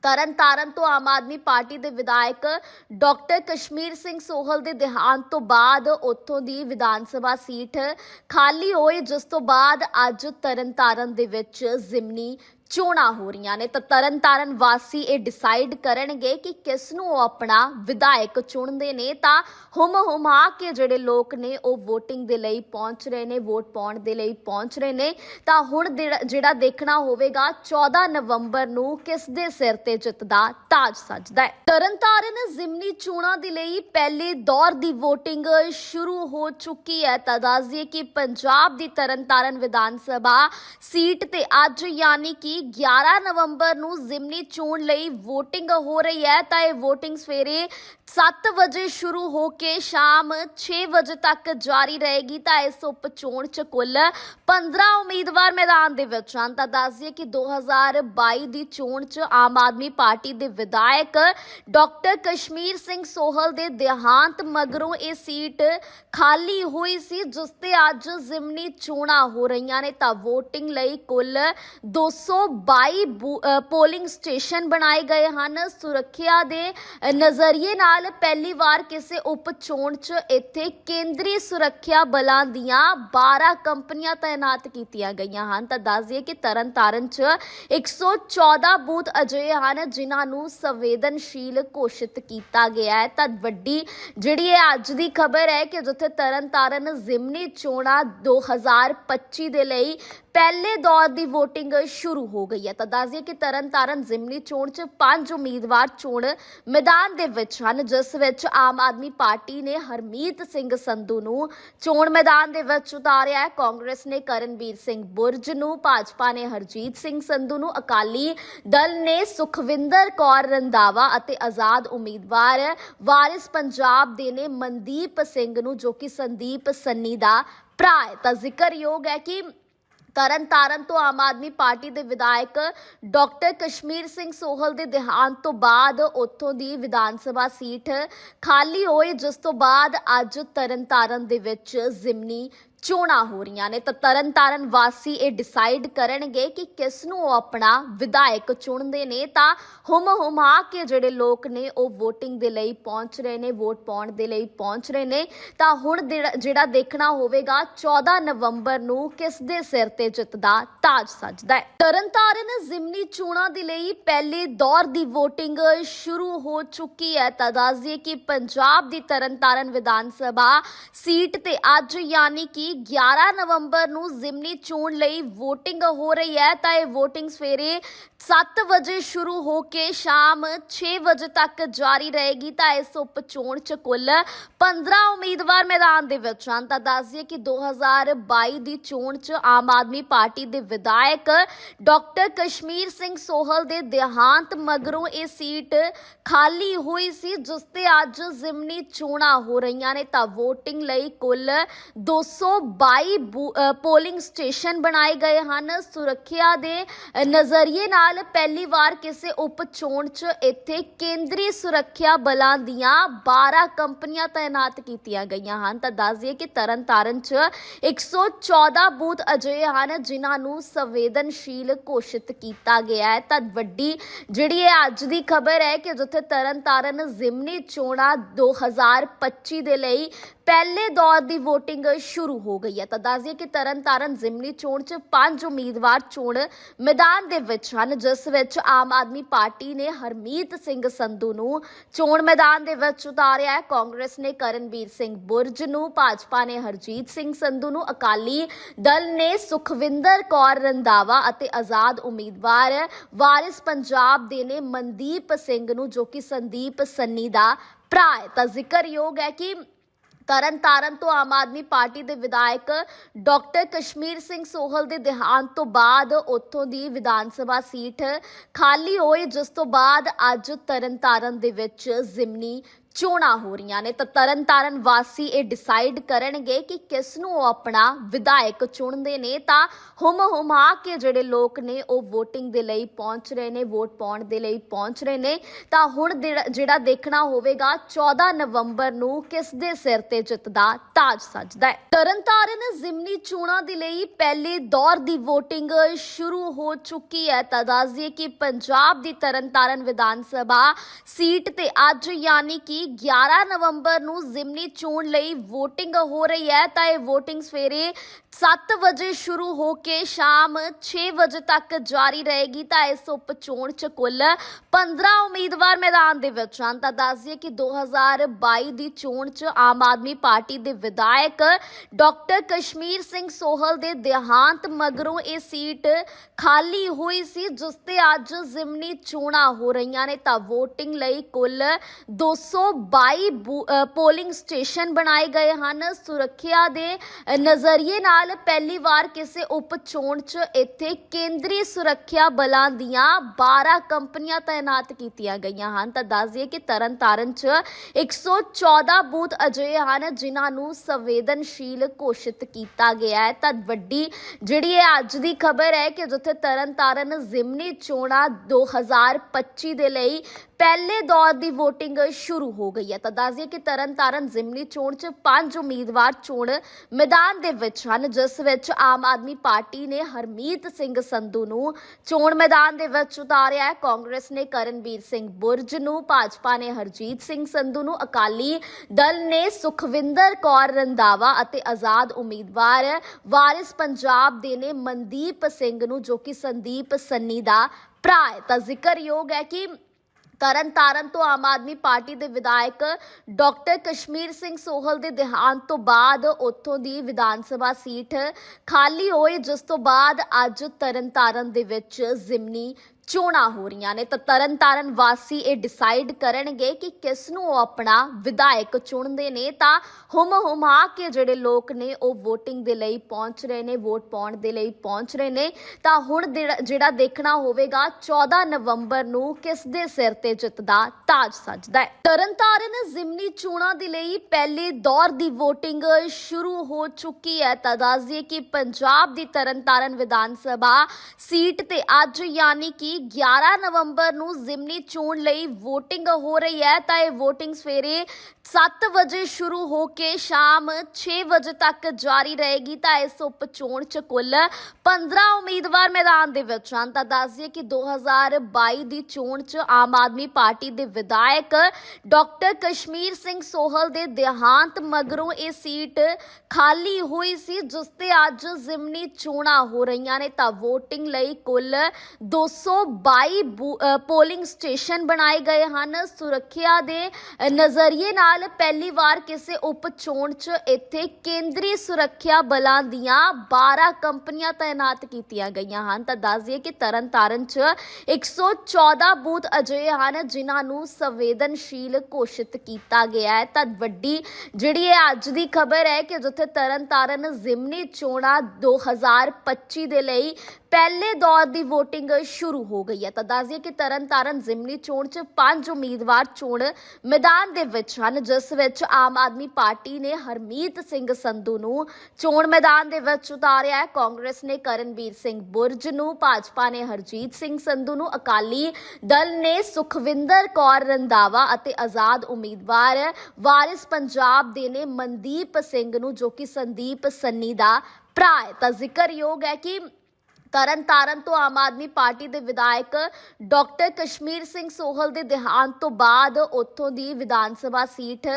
ਤਰਨਤਾਰਨ ਤੋਂ ਆਮ ਆਦਮੀ ਪਾਰਟੀ ਦੇ ਵਿਧਾਇਕ ਡਾਕਟਰ ਕਸ਼ਮੀਰ ਸਿੰਘ ਸੋਹਲ ਦੇ ਦੇਹਾਂਤ ਤੋਂ ਬਾਅਦ ਉੱਥੋਂ ਦੀ ਵਿਧਾਨ ਸਭਾ ਸੀਟ ਖਾਲੀ ਹੋਈ, ਜਿਸ ਤੋਂ ਬਾਅਦ ਅੱਜ ਤਰਨਤਾਰਨ ਦੇ ਵਿੱਚ ਜ਼ਿਮਨੀ ਚੋਣਾਂ ਹੋ ਰਹੀਆਂ ਨੇ। ਤਾਂ ਤਰਨਤਾਰਨ ਵਾਸੀ ਇਹ ਡਿਸਾਈਡ ਕਰਨਗੇ ਕਿ ਕਿਸ ਨੂੰ ਉਹ ਆਪਣਾ ਵਿਧਾਇਕ ਚੁਣਦੇ ਨੇ। ਤਾਂ ਹੁਮ ਹੁਮਾ ਕੇ ਜਿਹੜੇ ਲੋਕ ਨੇ, ਉਹ VOTING ਦੇ ਲਈ ਪਹੁੰਚ ਰਹੇ ਨੇ ਵੋਟ ਪਾਉਣ ਦੇ ਲਈ ਪਹੁੰਚ ਰਹੇ ਨੇ। ਤਾਂ ਹੁਣ ਜਿਹੜਾ- ਦੇਖਣਾ ਹੋਵੇਗਾ 14 ਨਵੰਬਰ ਨੂੰ ਕਿਸ ਦੇ ਸਿਰ ਤੇ ਜਿੱਤਦਾ ਤਾਜ ਸੱਜਦਾ ਹੈ। ਤਰਨਤਾਰਨ ਜ਼ਿਮਨੀ ਚੋਣਾਂ ਦੇ ਲਈ ਪਹਿਲੇ ਦੌਰ ਦੀ VOTING ਸ਼ੁਰੂ ਹੋ ਚੁੱਕੀ ਹੈ। ਤਾਂ ਦੱਸਦੀਏ ਕਿ ਪੰਜਾਬ ਦੀ ਤਰਨਤਾਰਨ ਵਿਧਾਨ ਸਭਾ ਸੀਟ ਤੇ ਅੱਜ ਯਾਨੀ ਕਿ 11 ਨਵੰਬਰ ਨੂੰ ਜ਼ਿਮਨੀ ਚੋਣ ਲਈ VOTING ਹੋ ਰਹੀ ਹੈ। ਤਾਂ ਇਹ VOTING ਸਵੇਰੇ 7 ਵਜੇ ਸ਼ੁਰੂ ਹੋ ਕੇ ਸ਼ਾਮ 6 ਵਜੇ ਤੱਕ ਜਾਰੀ ਰਹੇਗੀ ਤਾਂ ਇਸ ਉਪ ਚੋਣ ਚ ਕੁੱਲ 15 ਉਮੀਦਵਾਰ ਮੈਦਾਨ ਦੇ ਵਿੱਚ ਹਨ। ਤਾਂ ਦੱਸ ਦਈਏ ਕਿ 2022 ਦੀ ਚੋਣ ਚ ਆਮ ਆਦਮੀ ਪਾਰਟੀ ਦੇ ਵਿਧਾਇਕ ਡਾਕਟਰ ਕਸ਼ਮੀਰ ਸਿੰਘ ਸੋਹਲ ਦੇ ਦੇਹਾਂਤ ਮਗਰੋਂ ਇਹ ਸੀਟ ਖਾਲੀ ਹੋਈ ਸੀ ਜਿਸ ਤੇ ਅੱਜ ਜ਼ਿਮਨੀ ਚੋਣਾਂ ਹੋ ਰਹੀਆਂ ਨੇ। ਤਾਂ VOTING ਲਈ ਕੁੱਲ 222 ਬੂ- ਅ, ਪੋਲਿੰਗ ਸਟੇਸ਼ਨ ਬਣਾਏ ਗਏ ਹਨ। ਸੁਰੱਖਿਆ ਦੇ ਨਜ਼ਰੀਏ ਨਾਲ ਪਹਿਲੀ ਵਾਰ ਕਿਸੇ ਉਪ ਚੋਣ 'ਚ ਇੱਥੇ ਕੇਂਦਰੀ ਸੁਰੱਖਿਆ ਬਲਾਂ ਦੀਆਂ 12 ਕੰਪਨੀਆਂ ਤਾਇਨਾਤ ਕੀਤੀਆਂ ਗਈਆਂ ਹਨ। ਤਾਂ ਦੱਸ ਦਈਏ ਕਿ ਤਰਨਤਾਰਨ 'ਚ 114 ਬੂਥ ਅਜਿਹੇ ਹਨ ਜਿਨ੍ਹਾਂ ਨੂੰ ਸੰਵੇਦਨਸ਼ੀਲ ਘੋਸ਼ਿਤ ਕੀਤਾ ਗਿਆ ਹੈ। ਤਾਂ ਵੱਡੀ ਜਿਹੜੀ ਇਹ ਅੱਜ ਦੀ ਖਬਰ ਹੈ ਕਿ ਜਿੱਥੇ ਤਰਨਤਾਰਨ ਜ਼ਿਮਨੀ ਚੋਣਾਂ 2025 ਦੇ ਲਈ ਪਹਿਲੇ ਦੌਰ ਦੀ VOTING ਸ਼ੁਰੂ ਹੋ ਗਈ ਹੈ। ਤਾਂ ਦੱਸ ਦਈਏ ਕਿ ਤਰਨਤਾਰਨ ਜ਼ਿਮਨੀ ਚੋਣ 'ਚ ਪੰਜ ਉਮੀਦਵਾਰ ਚੋਣ ਮੈਦਾਨ ਦੇ ਵਿੱਚ ਹਨ, ਜਿਸ ਵਿੱਚ ਆਮ ਆਦਮੀ ਪਾਰਟੀ ਨੇ ਹਰਮੀਤ ਸਿੰਘ ਸੰਧੂ ਨੂੰ ਚੋਣ ਮੈਦਾਨ ਦੇ ਵਿੱਚ ਉਤਾਰਿਆ ਹੈ। ਕਾਂਗਰਸ ਨੇ ਕਰਨਵੀਰ ਸਿੰਘ ਬੁਰਜ ਨੂੰ, ਭਾਜਪਾ ਨੇ ਹਰਜੀਤ ਸਿੰਘ ਸੰਧੂ ਨੂੰ, ਅਕਾਲੀ ਦਲ ਨੇ ਸੁਖਵਿੰਦਰ ਕੌਰ ਰੰਦਾਵਾ ਅਤੇ ਆਜ਼ਾਦ ਉਮੀਦਵਾਰ ਵਾਰਿਸ ਪੰਜਾਬ ਦੇ ਨੇ ਮਨਦੀਪ ਸਿੰਘ ਨੂੰ, ਜੋ ਕਿ ਸੰਦੀਪ ਸੰਨੀ ਦਾ ਭਰਾ ਹੈ। ਤਾਂ ਜ਼ਿਕਰਯੋਗ ਹੈ ਕਿ ਤਰਨਤਾਰਨ ਤੋਂ ਆਮ ਆਦਮੀ ਪਾਰਟੀ ਦੇ ਵਿਧਾਇਕ ਡਾਕਟਰ ਕਸ਼ਮੀਰ ਸਿੰਘ ਸੋਹਲ ਦੇ ਦੇਹਾਂਤ ਤੋਂ ਬਾਅਦ ਉੱਥੋਂ ਦੀ ਵਿਧਾਨ ਸਭਾ ਸੀਟ ਖਾਲੀ ਹੋਈ, ਜਿਸ ਤੋਂ ਬਾਅਦ ਅੱਜ ਤਰਨਤਾਰਨ ਦੇ ਵਿੱਚ ਜ਼ਿਮਨੀ ਚੋਣਾਂ ਹੋ ਰਹੀਆਂ ਨੇ, ਤਾਂ ਤਰਨਤਾਰਨ ਵਾਸੀ ਇਹ ਡਿਸਾਈਡ ਕਰਨਗੇ ਕਿ ਕਿਸ ਨੂੰ ਉਹ ਆਪਣਾ ਵਿਧਾਇਕ ਚੁਣਦੇ ਨੇ, ਤਾਂ ਹੁਮ ਹੁਮਾ ਕੇ ਜਿਹੜੇ ਲੋਕ ਨੇ, ਉਹ VOTING ਦੇ ਲਈ ਪਹੁੰਚ ਰਹੇ ਨੇ ਵੋਟ ਪਾਉਣ ਦੇ ਲਈ ਪਹੁੰਚ ਰਹੇ ਨੇ, ਤਾਂ ਹੁਣ ਜਿਹੜਾ- ਦੇਖਣਾ ਹੋਵੇਗਾ 14 ਨਵੰਬਰ ਨੂੰ ਕਿਸ ਦੇ ਸਿਰ ਤੇ ਜਿੱਤ ਦਾ ਤਾਜ ਸੱਜਦਾ ਹੈ। ਤਰਨਤਾਰਨ ਜ਼ਿਮਨੀ ਚੋਣਾਂ ਦੇ ਲਈ ਪਹਿਲੇ ਦੌਰ ਦੀ VOTING ਸ਼ੁਰੂ ਹੋ ਚੁੱਕੀ ਹੈ, ਤਾਂ ਦੱਸਦੀਏ ਕਿ ਪੰਜਾਬ ਦੀ ਤਰਨਤਾਰਨ ਵਿਧਾਨ ਸਭਾ ਸੀਟ ਤੇ ਅੱਜ ਯਾਨੀ ਕਿ 11 ਨਵੰਬਰ ਨੂੰ ਜ਼ਿਮਨੀ ਚੋਣ ਲਈ VOTING ਹੋ ਰਹੀ ਹੈ, ਤਾਂ ਇਹ VOTING ਸਵੇਰੇ 7 ਵਜੇ ਸ਼ੁਰੂ ਹੋ ਕੇ ਸ਼ਾਮ 6 ਵਜੇ ਤੱਕ ਜਾਰੀ ਰਹੇਗੀ, ਤਾਂ ਇਸ ਉਪ ਚੋਣ ਚ ਕੁੱਲ 15 ਉਮੀਦਵਾਰ ਮੈਦਾਨ ਦੇ ਵਿੱਚ ਹਨ। ਤਾਂ ਦੱਸ ਦਈਏ ਕਿ 2022 ਦੀ ਚੋਣ ਚ ਆਮ ਆਦਮੀ ਪਾਰਟੀ ਦੇ ਵਿਧਾਇਕ ਡਾਕਟਰ ਕਸ਼ਮੀਰ ਸਿੰਘ ਸੋਹਲ ਦੇ ਦੇਹਾਂਤ ਮਗਰੋਂ ਇਹ ਸੀਟ ਖਾਲੀ ਹੋਈ ਸੀ, ਜਿਸ ਤੇ ਅੱਜ ਜ਼ਿਮਨੀ ਚੋਣਾਂ ਹੋ ਰਹੀਆਂ ਨੇ। ਤਾਂ VOTING ਲਈ ਕੁੱਲ 200 122 ਪੋਲਿੰਗ ਸਟੇਸ਼ਨ ਬਣਾਏ ਗਏ ਹਨ। ਸੁਰੱਖਿਆ ਦੇ ਨਜ਼ਰੀਏ ਨਾਲ ਪਹਿਲੀ ਵਾਰ ਕਿਸੇ ਉਪ ਚੋਣ 'ਚ ਇੱਥੇ ਕੇਂਦਰੀ ਸੁਰੱਖਿਆ ਬਲਾਂ ਦੀਆਂ 12 ਕੰਪਨੀਆਂ ਤਾਇਨਾਤ ਕੀਤੀਆਂ ਗਈਆਂ ਹਨ। ਤਾਂ ਦੱਸ ਦਈਏ ਕਿ ਤਰਨਤਾਰਨ 'ਚ 114 ਬੂਥ ਅਜੇ ਹਨ, ਜਿਨ੍ਹਾਂ ਨੂੰ ਸੰਵੇਦਨਸ਼ੀਲ ਘੋਸ਼ਿਤ ਕੀਤਾ ਗਿਆ ਹੈ। ਤਾਂ ਵੱਡੀ ਜਿਹੜੀ ਇਹ ਅੱਜ ਦੀ ਖਬਰ ਹੈ ਕਿ ਜਿੱਥੇ ਤਰਨਤਾਰਨ ਜ਼ਿਮਨੀ ਚੋਣਾਂ 2025 ਦੇ ਲਈ ਪਹਿਲੇ ਦੌਰ ਦੀ VOTING ਸ਼ੁਰੂ ਹੋ ਗਈ ਹੈ। ਤਾਂ ਦੱਸ ਦਈਏ ਕਿ ਤਰਨਤਾਰਨ ਜ਼ਿਮਨੀ ਚੋਣ 'ਚ ਪੰਜ ਉਮੀਦਵਾਰ ਚੋਣ ਮੈਦਾਨ ਦੇ ਵਿੱਚ ਹਨ, ਜਿਸ ਵਿੱਚ ਆਮ ਆਦਮੀ ਪਾਰਟੀ ਨੇ ਹਰਮੀਤ ਸਿੰਘ ਸੰਧੂ ਨੂੰ ਚੋਣ ਮੈਦਾਨ ਦੇ ਵਿੱਚ ਉਤਾਰਿਆ ਹੈ। ਕਾਂਗਰਸ ਨੇ ਕਰਨਵੀਰ ਸਿੰਘ ਬੁਰਜ ਨੂੰ, ਭਾਜਪਾ ਨੇ ਹਰਜੀਤ ਸਿੰਘ ਸੰਧੂ ਨੂੰ, ਅਕਾਲੀ ਦਲ ਨੇ ਸੁਖਵਿੰਦਰ ਕੌਰ ਰੰਦਾਵਾ ਅਤੇ ਆਜ਼ਾਦ ਉਮੀਦਵਾਰ ਵਾਰਿਸ ਪੰਜਾਬ ਦੇ ਨੇ ਮਨਦੀਪ ਸਿੰਘ ਨੂੰ, ਜੋ ਕਿ ਸੰਦੀਪ ਸੰਨੀ ਦਾ ਭਰਾ ਹੈ। ਤਾਂ ਜ਼ਿਕਰਯੋਗ ਹੈ ਕਿ ਤਰਨਤਾਰਨ ਤੋਂ ਆਮ ਆਦਮੀ ਪਾਰਟੀ ਦੇ ਵਿਧਾਇਕ ਡਾਕਟਰ ਕਸ਼ਮੀਰ ਸਿੰਘ ਸੋਹਲ ਦੇ ਦੇਹਾਂਤ ਤੋਂ ਬਾਅਦ ਉੱਥੋਂ ਦੀ ਵਿਧਾਨ ਸਭਾ ਸੀਟ ਖਾਲੀ ਹੋਈ, ਜਿਸ ਤੋਂ ਬਾਅਦ ਅੱਜ ਤਰਨਤਾਰਨ ਦੇ ਵਿੱਚ ਜ਼ਿਮਨੀ ਚੋਣਾਂ ਹੋ ਰਹੀਆਂ ਨੇ, ਤਾਂ ਤਰਨਤਾਰਨ ਵਾਸੀ ਇਹ ਡਿਸਾਈਡ ਕਰਨਗੇ ਕਿ ਕਿਸ ਨੂੰ ਉਹ ਆਪਣਾ ਵਿਧਾਇਕ ਚੁਣਦੇ ਨੇ। ਤਾਂ ਹੁਮ ਹੁਮਾ ਕੇ ਜਿਹੜੇ ਲੋਕ ਨੇ, ਉਹ VOTING ਦੇ ਲਈ ਪਹੁੰਚ ਰਹੇ ਨੇ ਵੋਟ ਪਾਉਣ ਦੇ ਲਈ ਪਹੁੰਚ ਰਹੇ ਨੇ। ਤਾਂ ਹੁਣ ਜਿਹੜਾ- ਦੇਖਣਾ ਹੋਵੇਗਾ 14 ਨਵੰਬਰ ਨੂੰ ਕਿਸ ਦੇ ਸਿਰ ਤੇ ਜਿੱਤ ਦਾ ਤਾਜ ਸੱਜਦਾ ਹੈ। ਤਰਨਤਾਰਨ ਜ਼ਿਮਨੀ ਚੋਣਾਂ ਦੇ ਲਈ ਪਹਿਲੇ ਦੌਰ ਦੀ VOTING ਸ਼ੁਰੂ ਹੋ ਚੁੱਕੀ ਹੈ। ਤਾਂ ਦੱਸ ਦਈਏ ਕਿ ਪੰਜਾਬ ਦੀ ਤਰਨਤਾਰਨ ਵਿਧਾਨ ਸਭਾ ਸੀਟ ਤੇ ਅੱਜ ਯਾਨੀ ਕਿ 11 ਨਵੰਬਰ ਨੂੰ ਜ਼ਿਮਨੀ ਚੋਣ ਲਈ VOTING ਹੋ ਰਹੀ ਹੈ ਤਾਂ ਇਹ VOTING ਸਵੇਰੇ 7 ਵਜੇ ਸ਼ੁਰੂ ਹੋ ਕੇ ਸ਼ਾਮ 6 ਵਜੇ ਤੱਕ ਜਾਰੀ ਰਹੇਗੀ ਤਾਂ ਇਸ ਉਪ ਚੋਣ ਚ ਕੁੱਲ 15 ਉਮੀਦਵਾਰ ਮੈਦਾਨ ਦੇ ਵਿੱਚ ਹਨ। ਤਾਂ ਦੱਸ ਦਈਏ ਕਿ 2022 ਦੀ ਚੋਣ ਚ ਆਮ ਆਦਮੀ ਪਾਰਟੀ ਦੇ ਵਿਧਾਇਕ ਡਾਕਟਰ ਕਸ਼ਮੀਰ ਸਿੰਘ ਸੋਹਲ ਦੇ ਦੇਹਾਂਤ ਮਗਰੋਂ ਇਹ ਸੀਟ ਖਾਲੀ ਹੋਈ ਸੀ ਜਿਸ ਤੇ ਅੱਜ ਜ਼ਿਮਨੀ ਚੋਣਾਂ ਹੋ ਰਹੀਆਂ ਨੇ। ਤਾਂ VOTING ਲਈ ਕੁੱਲ 222 ਬੂ- ਅ, ਪੋਲਿੰਗ ਸਟੇਸ਼ਨ ਬਣਾਏ ਗਏ ਹਨ। ਸੁਰੱਖਿਆ ਦੇ ਨਜ਼ਰੀਏ ਨਾਲ ਪਹਿਲੀ ਵਾਰ ਕਿਸੇ ਉਪ ਚੋਣ 'ਚ ਇੱਥੇ ਕੇਂਦਰੀ ਸੁਰੱਖਿਆ ਬਲਾਂ ਦੀਆਂ 12 ਕੰਪਨੀਆਂ ਤਾਇਨਾਤ ਕੀਤੀਆਂ ਗਈਆਂ ਹਨ। ਤਾਂ ਦੱਸ ਦਈਏ ਕਿ ਤਰਨਤਾਰਨ 'ਚ 114 ਬੂਥ ਅਜਿਹੇ ਹਨ ਜਿਨ੍ਹਾਂ ਨੂੰ ਸੰਵੇਦਨਸ਼ੀਲ ਘੋਸ਼ਿਤ ਕੀਤਾ ਗਿਆ ਹੈ। ਤਾਂ ਵੱਡੀ ਜਿਹੜੀ ਇਹ ਅੱਜ ਦੀ ਖਬਰ ਹੈ ਕਿ ਜਿੱਥੇ ਤਰਨਤਾਰਨ ਜ਼ਿਮਨੀ ਚੋਣਾਂ 2025 ਦੇ ਲਈ ਪਹਿਲੇ ਦੌਰ ਦੀ VOTING ਸ਼ੁਰੂ ਹੋ ਗਈ ਹੈ। ਤਾਂ ਦੱਸ ਦਈਏ ਕਿ ਤਰਨਤਾਰਨ ਜ਼ਿਮਨੀ ਚੋਣ 'ਚ ਪੰਜ ਉਮੀਦਵਾਰ ਚੋਣ ਮੈਦਾਨ ਦੇ ਵਿੱਚ ਹਨ ਜਿਸ ਵਿੱਚ ਆਮ ਆਦਮੀ ਪਾਰਟੀ ਨੇ ਹਰਮੀਤ ਸਿੰਘ ਸੰਧੂ ਨੂੰ ਚੋਣ ਮੈਦਾਨ ਦੇ ਵਿੱਚ ਉਤਾਰਿਆ ਹੈ। ਕਾਂਗਰਸ ਨੇ ਕਰਨਵੀਰ ਸਿੰਘ ਬੁਰਜ ਨੂੰ, ਭਾਜਪਾ ਨੇ ਹਰਜੀਤ ਸਿੰਘ ਸੰਧੂ ਨੂੰ, ਅਕਾਲੀ ਦਲ ਨੇ ਸੁਖਵਿੰਦਰ ਕੌਰ ਰੰਦਾਵਾ ਅਤੇ ਆਜ਼ਾਦ ਉਮੀਦਵਾਰ ਵਾਰਿਸ ਪੰਜਾਬ ਦੇ ਨੇ ਮਨਦੀਪ ਸਿੰਘ ਨੂੰ, ਜੋ ਕਿ ਸੰਦੀਪ ਸੰਨੀ ਦਾ ਭਰਾ ਹੈ। ਤਾਂ ਜ਼ਿਕਰਯੋਗ ਹੈ ਕਿ ਤਰਨਤਾਰਨ ਤੋਂ ਆਮ ਆਦਮੀ ਪਾਰਟੀ ਦੇ ਵਿਧਾਇਕ ਡਾਕਟਰ ਕਸ਼ਮੀਰ ਸਿੰਘ ਸੋਹਲ ਦੇ ਦੇਹਾਂਤ ਤੋਂ ਬਾਅਦ ਉੱਥੋਂ ਦੀ ਵਿਧਾਨ ਸਭਾ ਸੀਟ ਖਾਲੀ ਹੋਈ, ਜਿਸ ਤੋਂ ਬਾਅਦ ਅੱਜ ਤਰਨਤਾਰਨ ਦੇ ਵਿੱਚ ਜ਼ਿਮਨੀ ਚੋਣਾਂ ਹੋ ਰਹੀਆਂ ਨੇ ਤਾਂ ਤਰਨਤਾਰਨ ਵਾਸੀ ਇਹ ਡਿਸਾਈਡ ਕਰਨਗੇ ਕਿ ਕਿਸ ਨੂੰ ਉਹ ਆਪਣਾ ਵਿਧਾਇਕ ਚੁਣਦੇ ਨੇ ਤਾਂ ਹੁਮ ਹੁਮਾ ਕੇ ਜਿਹੜੇ ਲੋਕ ਨੇ ਉਹ VOTING ਦੇ ਲਈ ਪਹੁੰਚ ਰਹੇ ਨੇ ਵੋਟ ਪਾਉਣ ਦੇ ਲਈ ਪਹੁੰਚ ਰਹੇ ਨੇ। ਤਾਂ ਹੁਣ ਜਿਹੜਾ- ਦੇਖਣਾ ਹੋਵੇਗਾ 14 ਨਵੰਬਰ ਨੂੰ ਕਿਸ ਦੇ ਸਿਰ ਤੇ ਜਿੱਤ ਦਾ ਤਾਜ ਸੱਜਦਾ ਹੈ। ਤਰਨਤਾਰਨ ਜ਼ਿਮਨੀ ਚੋਣਾਂ ਦੇ ਲਈ ਪਹਿਲੇ ਦੌਰ ਦੀ VOTING ਸ਼ੁਰੂ ਹੋ ਚੁੱਕੀ ਹੈ। ਤਾਂ ਦੱਸ ਦਈਏ ਕਿ ਪੰਜਾਬ ਦੀ ਤਰਨਤਾਰਨ ਵਿਧਾਨ ਸਭਾ ਸੀਟ ਤੇ ਅੱਜ ਯਾਨੀ ਕਿ 11 ਨਵੰਬਰ ਨੂੰ ਜ਼ਿਮਨੀ ਚੋਣ ਲਈ VOTING ਹੋ ਰਹੀ ਹੈ ਤਾਂ ਇਹ VOTING ਸਵੇਰੇ 7 ਵਜੇ ਸ਼ੁਰੂ ਹੋ ਕੇ ਸ਼ਾਮ 6 ਵਜੇ ਤੱਕ ਜਾਰੀ ਰਹੇਗੀ ਤਾਂ ਇਸ ਉਪ ਚੋਣ ਚ ਕੁੱਲ 15 ਉਮੀਦਵਾਰ ਮੈਦਾਨ ਦੇ ਵਿੱਚ ਹਨ। ਤਾਂ ਦੱਸ ਦਈਏ ਕਿ 2022 ਦੀ ਚੋਣ ਚ ਆਮ ਆਦਮੀ ਪਾਰਟੀ ਦੇ ਵਿਧਾਇਕ ਡਾਕਟਰ ਕਸ਼ਮੀਰ ਸਿੰਘ ਸੋਹਲ ਦੇ ਦੇਹਾਂਤ ਮਗਰੋਂ ਇਹ ਸੀਟ ਖਾਲੀ ਹੋਈ ਸੀ ਜਿਸ ਤੇ ਅੱਜ ਜ਼ਿਮਨੀ ਚੋਣਾਂ ਹੋ ਰਹੀਆਂ ਨੇ। ਤਾਂ VOTING ਲਈ ਕੁੱਲ 222 ਬੂ- ਅ, ਪੋਲਿੰਗ ਸਟੇਸ਼ਨ ਬਣਾਏ ਗਏ ਹਨ। ਸੁਰੱਖਿਆ ਦੇ ਨਜ਼ਰੀਏ ਨਾਲ ਪਹਿਲੀ ਵਾਰ ਕਿਸੇ ਉਪ ਚੋਣ 'ਚ ਇੱਥੇ ਕੇਂਦਰੀ ਸੁਰੱਖਿਆ ਬਲਾਂ ਦੀਆਂ 12 ਕੰਪਨੀਆਂ ਤਾਇਨਾਤ ਕੀਤੀਆਂ ਗਈਆਂ ਹਨ। ਤਾਂ ਦੱਸ ਦਈਏ ਕਿ ਤਰਨਤਾਰਨ 'ਚ 114 ਬੂਥ ਅਜਿਹੇ ਹਨ ਜਿਨ੍ਹਾਂ ਨੂੰ ਸੰਵੇਦਨਸ਼ੀਲ ਘੋਸ਼ਿਤ ਕੀਤਾ ਗਿਆ ਹੈ। ਤਾਂ ਵੱਡੀ ਜਿਹੜੀ ਇਹ ਅੱਜ ਦੀ ਖਬਰ ਹੈ ਕਿ ਜਿੱਥੇ ਤਰਨਤਾਰਨ ਜ਼ਿਮਨੀ ਚੋਣਾਂ 2025 ਦੇ ਲਈ ਪਹਿਲੇ ਦੌਰ ਦੀ VOTING ਸ਼ੁਰੂ ਹੋ ਗਈ ਹੈ। ਤਾਂ ਦੱਸ ਦਈਏ ਕਿ ਤਰਨਤਾਰਨ ਜ਼ਿਮਨੀ ਚੋਣ 'ਚ ਪੰਜ ਉਮੀਦਵਾਰ ਚੋਣ ਮੈਦਾਨ ਦੇ ਵਿੱਚ ਹਨ, ਜਿਸ ਵਿੱਚ ਆਮ ਆਦਮੀ ਪਾਰਟੀ ਨੇ ਹਰਮੀਤ ਸਿੰਘ ਸੰਧੂ ਨੂੰ ਚੋਣ ਮੈਦਾਨ ਦੇ ਵਿੱਚ ਉਤਾਰਿਆ ਹੈ। ਕਾਂਗਰਸ ਨੇ ਕਰਨਵੀਰ ਸਿੰਘ ਬੁਰਜ ਨੂੰ, ਭਾਜਪਾ ਨੇ ਹਰਜੀਤ ਸਿੰਘ ਸੰਧੂ ਨੂੰ, ਅਕਾਲੀ ਦਲ ਨੇ ਸੁਖਵਿੰਦਰ ਕੌਰ ਰੰਦਾਵਾ ਅਤੇ ਆਜ਼ਾਦ ਉਮੀਦਵਾਰ ਵਾਰਿਸ ਪੰਜਾਬ ਦੇ ਨੇ ਮਨਦੀਪ ਸਿੰਘ ਨੂੰ, ਜੋ ਕਿ ਸੰਦੀਪ ਸੰਨੀ ਦਾ ਭਰਾ ਹੈ। ਤਾਂ ਜ਼ਿਕਰਯੋਗ ਹੈ ਕਿ ਤਰਨਤਾਰਨ ਤੋਂ ਆਮ ਆਦਮੀ ਪਾਰਟੀ ਦੇ ਵਿਧਾਇਕ ਡਾਕਟਰ ਕਸ਼ਮੀਰ ਸਿੰਘ ਸੋਹਲ ਦੇ ਦੇਹਾਂਤ ਤੋਂ ਬਾਅਦ ਉੱਥੋਂ ਦੀ ਵਿਧਾਨ ਸਭਾ ਸੀਟ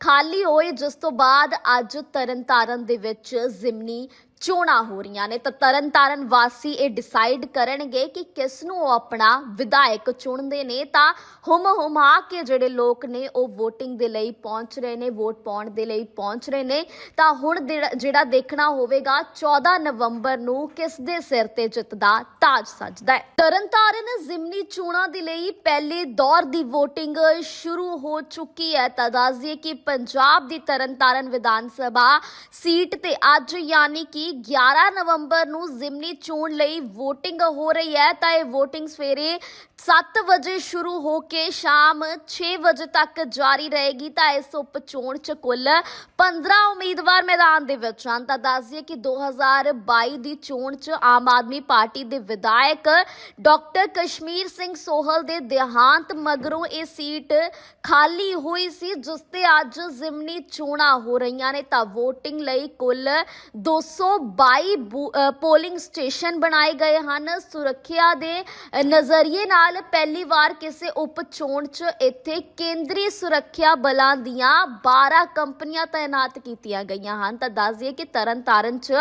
ਖਾਲੀ ਹੋਈ, ਜਿਸ ਤੋਂ ਬਾਅਦ ਅੱਜ ਤਰਨਤਾਰਨ ਦੇ ਵਿੱਚ ਜ਼ਿਮਨੀ ਚੋਣਾਂ ਹੋ ਰਹੀਆਂ ਨੇ ਤਾਂ ਤਰਨਤਾਰਨ ਵਾਸੀ ਇਹ ਡਿਸਾਈਡ ਕਰਨਗੇ ਕਿ ਕਿਸ ਨੂੰ ਉਹ ਆਪਣਾ ਵਿਧਾਇਕ ਚੁਣਦੇ ਨੇ ਤਾਂ ਹੁਮ ਹੁਮਾ ਕੇ ਜਿਹੜੇ ਲੋਕ ਨੇ ਉਹ VOTING ਦੇ ਲਈ ਪਹੁੰਚ ਰਹੇ ਨੇ ਵੋਟ ਪਾਉਣ ਦੇ ਲਈ ਪਹੁੰਚ ਰਹੇ ਨੇ। ਤਾਂ ਹੁਣ ਜਿਹੜਾ- ਦੇਖਣਾ ਹੋਵੇਗਾ 14 ਨਵੰਬਰ ਨੂੰ ਕਿਸ ਦੇ ਸਿਰ ਤੇ ਜਿੱਤ ਦਾ ਤਾਜ ਸੱਜਦਾ ਹੈ। ਤਰਨਤਾਰਨ ਜ਼ਿਮਨੀ ਚੋਣਾਂ ਦੇ ਲਈ ਪਹਿਲੇ ਦੌਰ ਦੀ VOTING ਸ਼ੁਰੂ ਹੋ ਚੁੱਕੀ ਹੈ। ਤਾਂ ਦੱਸ ਕਿ ਪੰਜਾਬ ਦੀ ਤਰਨਤਾਰਨ ਵਿਧਾਨ ਸਭਾ ਸੀਟ ਤੇ ਅੱਜ ਯਾਨੀ ਕਿ 11 ਨਵੰਬਰ ਨੂੰ ਜ਼ਿਮਨੀ ਚੋਣ ਲਈ VOTING ਹੋ ਰਹੀ ਹੈ ਤਾਂ ਇਹ VOTING ਸਵੇਰੇ 7 ਵਜੇ ਸ਼ੁਰੂ ਹੋ ਕੇ ਸ਼ਾਮ 6 ਵਜੇ ਤੱਕ ਜਾਰੀ ਰਹੇਗੀ ਤਾਂ ਇਸ ਉਪ ਚੋਣ ਚ ਕੁੱਲ 15 ਉਮੀਦਵਾਰ ਮੈਦਾਨ ਦੇ ਵਿੱਚ ਹਨ। ਤਾਂ ਦੱਸ ਦਈਏ ਕਿ 2022 ਦੀ ਚੋਣ ਚ ਆਮ ਆਦਮੀ ਪਾਰਟੀ ਦੇ ਵਿਧਾਇਕ ਡਾਕਟਰ ਕਸ਼ਮੀਰ ਸਿੰਘ ਸੋਹਲ ਦੇ ਦੇਹਾਂਤ ਮਗਰੋਂ ਇਹ ਸੀਟ ਖਾਲੀ ਹੋਈ ਸੀ ਜਿਸ ਤੇ ਅੱਜ ਜ਼ਿਮਨੀ ਚੋਣਾਂ ਹੋ ਰਹੀਆਂ ਨੇ। ਤਾਂ VOTING ਲਈ ਕੁੱਲ 222 ਬੂ- ਅ, ਪੋਲਿੰਗ ਸਟੇਸ਼ਨ ਬਣਾਏ ਗਏ ਹਨ। ਸੁਰੱਖਿਆ ਦੇ ਨਜ਼ਰੀਏ ਨਾਲ ਪਹਿਲੀ ਵਾਰ ਕਿਸੇ ਉਪ ਚੋਣ 'ਚ ਇੱਥੇ ਕੇਂਦਰੀ ਸੁਰੱਖਿਆ ਬਲਾਂ ਦੀਆਂ 12 ਕੰਪਨੀਆਂ ਤਾਇਨਾਤ ਕੀਤੀਆਂ ਗਈਆਂ ਹਨ। ਤਾਂ ਦੱਸ ਦਈਏ ਕਿ ਤਰਨਤਾਰਨ 'ਚ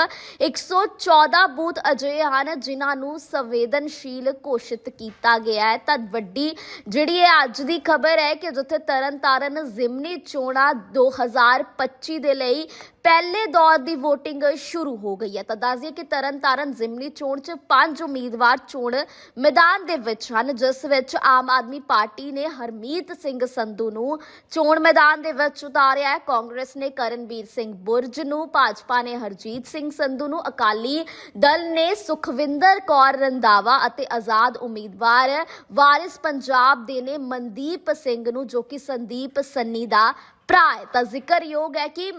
114 ਬੂਥ ਅਜਿਹੇ ਹਨ ਜਿਨ੍ਹਾਂ ਨੂੰ ਸੰਵੇਦਨਸ਼ੀਲ ਘੋਸ਼ਿਤ ਕੀਤਾ ਗਿਆ ਹੈ। ਤਾਂ ਵੱਡੀ ਜਿਹੜੀ ਇਹ ਅੱਜ ਦੀ ਖਬਰ ਹੈ ਕਿ ਜਿੱਥੇ ਤਰਨਤਾਰਨ ਜ਼ਿਮਨੀ ਚੋਣਾਂ 2025 ਦੇ ਲਈ ਪਹਿਲੇ ਦੌਰ ਦੀ VOTING ਸ਼ੁਰੂ ਹੋ ਗਈ ਹੈ। ਤਾਂ ਦੱਸ ਦਈਏ ਕਿ ਤਰਨਤਾਰਨ ਜ਼ਿਮਨੀ ਚੋਣ 'ਚ ਪੰਜ ਉਮੀਦਵਾਰ ਚੋਣ ਮੈਦਾਨ ਦੇ ਵਿੱਚ ਹਨ, ਜਿਸ ਵਿੱਚ ਆਮ ਆਦਮੀ ਪਾਰਟੀ ਨੇ ਹਰਮੀਤ ਸਿੰਘ ਸੰਧੂ ਨੂੰ ਚੋਣ ਮੈਦਾਨ ਦੇ ਵਿੱਚ ਉਤਾਰਿਆ ਹੈ। ਕਾਂਗਰਸ ਨੇ ਕਰਨਵੀਰ ਸਿੰਘ ਬੁਰਜ ਨੂੰ, ਭਾਜਪਾ ਨੇ ਹਰਜੀਤ ਸਿੰਘ ਸੰਧੂ ਨੂੰ, ਅਕਾਲੀ ਦਲ ਨੇ ਸੁਖਵਿੰਦਰ ਕੌਰ ਰੰਦਾਵਾ ਅਤੇ ਆਜ਼ਾਦ ਉਮੀਦਵਾਰ ਵਾਰਿਸ ਪੰਜਾਬ ਦੇ ਨੇ ਮਨਦੀਪ ਸਿੰਘ ਨੂੰ, ਜੋ ਕਿ ਸੰਦੀਪ ਸੰਨੀ ਦਾ ਭਰਾ ਹੈ। ਤਾਂ ਜ਼ਿਕਰਯੋਗ ਹੈ ਕਿ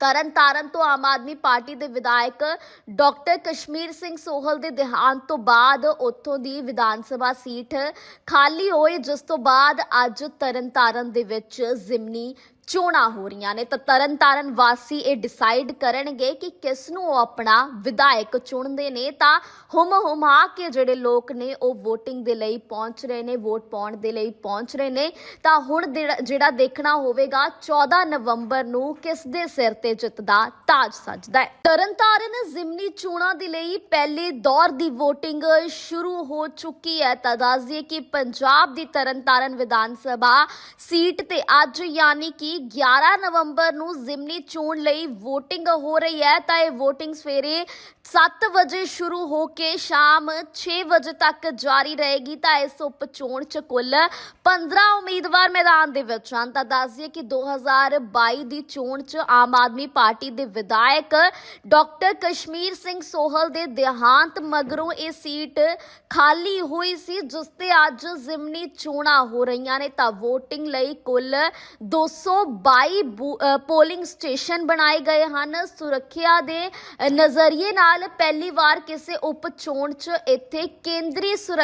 ਤਰਨਤਾਰਨ ਤੋਂ ਆਮ ਆਦਮੀ ਪਾਰਟੀ ਦੇ ਵਿਧਾਇਕ ਡਾਕਟਰ ਕਸ਼ਮੀਰ ਸਿੰਘ ਸੋਹਲ ਦੇ ਦੇਹਾਂਤ ਤੋਂ ਬਾਅਦ ਉੱਥੋਂ ਦੀ ਵਿਧਾਨ ਸਭਾ ਸੀਟ ਖਾਲੀ ਹੋਈ, ਜਿਸ ਤੋਂ ਬਾਅਦ ਅੱਜ ਤਰਨਤਾਰਨ ਦੇ ਵਿੱਚ ਜ਼ਿਮਨੀ ਚੋਣਾਂ ਹੋ ਰਹੀਆਂ ਨੇ, ਤਾਂ ਤਰਨਤਾਰਨ ਵਾਸੀ ਇਹ ਡਿਸਾਈਡ ਕਰਨਗੇ ਕਿ ਕਿਸ ਨੂੰ ਉਹ ਆਪਣਾ ਵਿਧਾਇਕ ਚੁਣਦੇ ਨੇ, ਤਾਂ ਹੁਮ ਹੁਮਾ ਕੇ ਜਿਹੜੇ ਲੋਕ ਨੇ, ਉਹ VOTING ਦੇ ਲਈ ਪਹੁੰਚ ਰਹੇ ਨੇ ਵੋਟ ਪਾਉਣ ਦੇ ਲਈ ਪਹੁੰਚ ਰਹੇ ਨੇ, ਤਾਂ ਹੁਣ ਜਿਹੜਾ- ਦੇਖਣਾ ਹੋਵੇਗਾ 14 ਨਵੰਬਰ ਨੂੰ ਕਿਸ ਦੇ ਸਿਰ ਤੇ ਜਿੱਤ ਦਾ ਤਾਜ ਸੱਜਦਾ ਹੈ। ਤਰਨਤਾਰਨ ਜ਼ਿਮਨੀ ਚੋਣਾਂ ਦੇ ਲਈ ਪਹਿਲੇ ਦੌਰ ਦੀ VOTING ਸ਼ੁਰੂ ਹੋ ਚੁੱਕੀ ਹੈ, ਤਾਂ ਦੱਸ ਦਈਏ ਕਿ ਪੰਜਾਬ ਦੀ ਤਰਨਤਾਰਨ ਵਿਧਾਨ ਸਭਾ ਸੀਟ ਤੇ ਅੱਜ ਯਾਨੀ ਕਿ 11 ਨਵੰਬਰ ਨੂੰ ਜ਼ਿਮਨੀ ਚੋਣ ਲਈ VOTING ਹੋ ਰਹੀ ਹੈ, ਤਾਂ ਇਹ VOTING ਸਵੇਰੇ 7 ਵਜੇ ਸ਼ੁਰੂ ਹੋ ਕੇ ਸ਼ਾਮ 6 ਵਜੇ ਤੱਕ ਜਾਰੀ ਰਹੇਗੀ, ਤਾਂ ਇਸ ਉਪ ਚੋਣ ਚ ਕੁੱਲ 15 ਉਮੀਦਵਾਰ ਮੈਦਾਨ ਦੇ ਵਿੱਚ ਹਨ। ਤਾਂ ਦੱਸ ਦਈਏ ਕਿ 2022 ਦੀ ਚੋਣ ਚ ਆਮ ਆਦਮੀ ਪਾਰਟੀ ਦੇ ਵਿਧਾਇਕ ਡਾਕਟਰ ਕਸ਼ਮੀਰ ਸਿੰਘ ਸੋਹਲ ਦੇ ਦੇਹਾਂਤ ਮਗਰੋਂ ਇਹ ਸੀਟ ਖਾਲੀ ਹੋਈ ਸੀ, ਜਿਸ ਤੇ ਅੱਜ ਜ਼ਿਮਨੀ ਚੋਣਾਂ ਹੋ ਰਹੀਆਂ ਨੇ। ਤਾਂ VOTING ਲਈ ਕੁੱਲ 200 122 ਪੋਲਿੰਗ ਸਟੇਸ਼ਨ ਬਣਾਏ ਗਏ ਹਨ। ਸੁਰੱਖਿਆ ਦੇ ਨਜ਼ਰੀਏ ਨਾਲ ਪਹਿਲੀ ਵਾਰ ਕਿਸੇ ਉਪ ਚੋਣ 'ਚ ਇੱਥੇ ਕੇਂਦਰੀ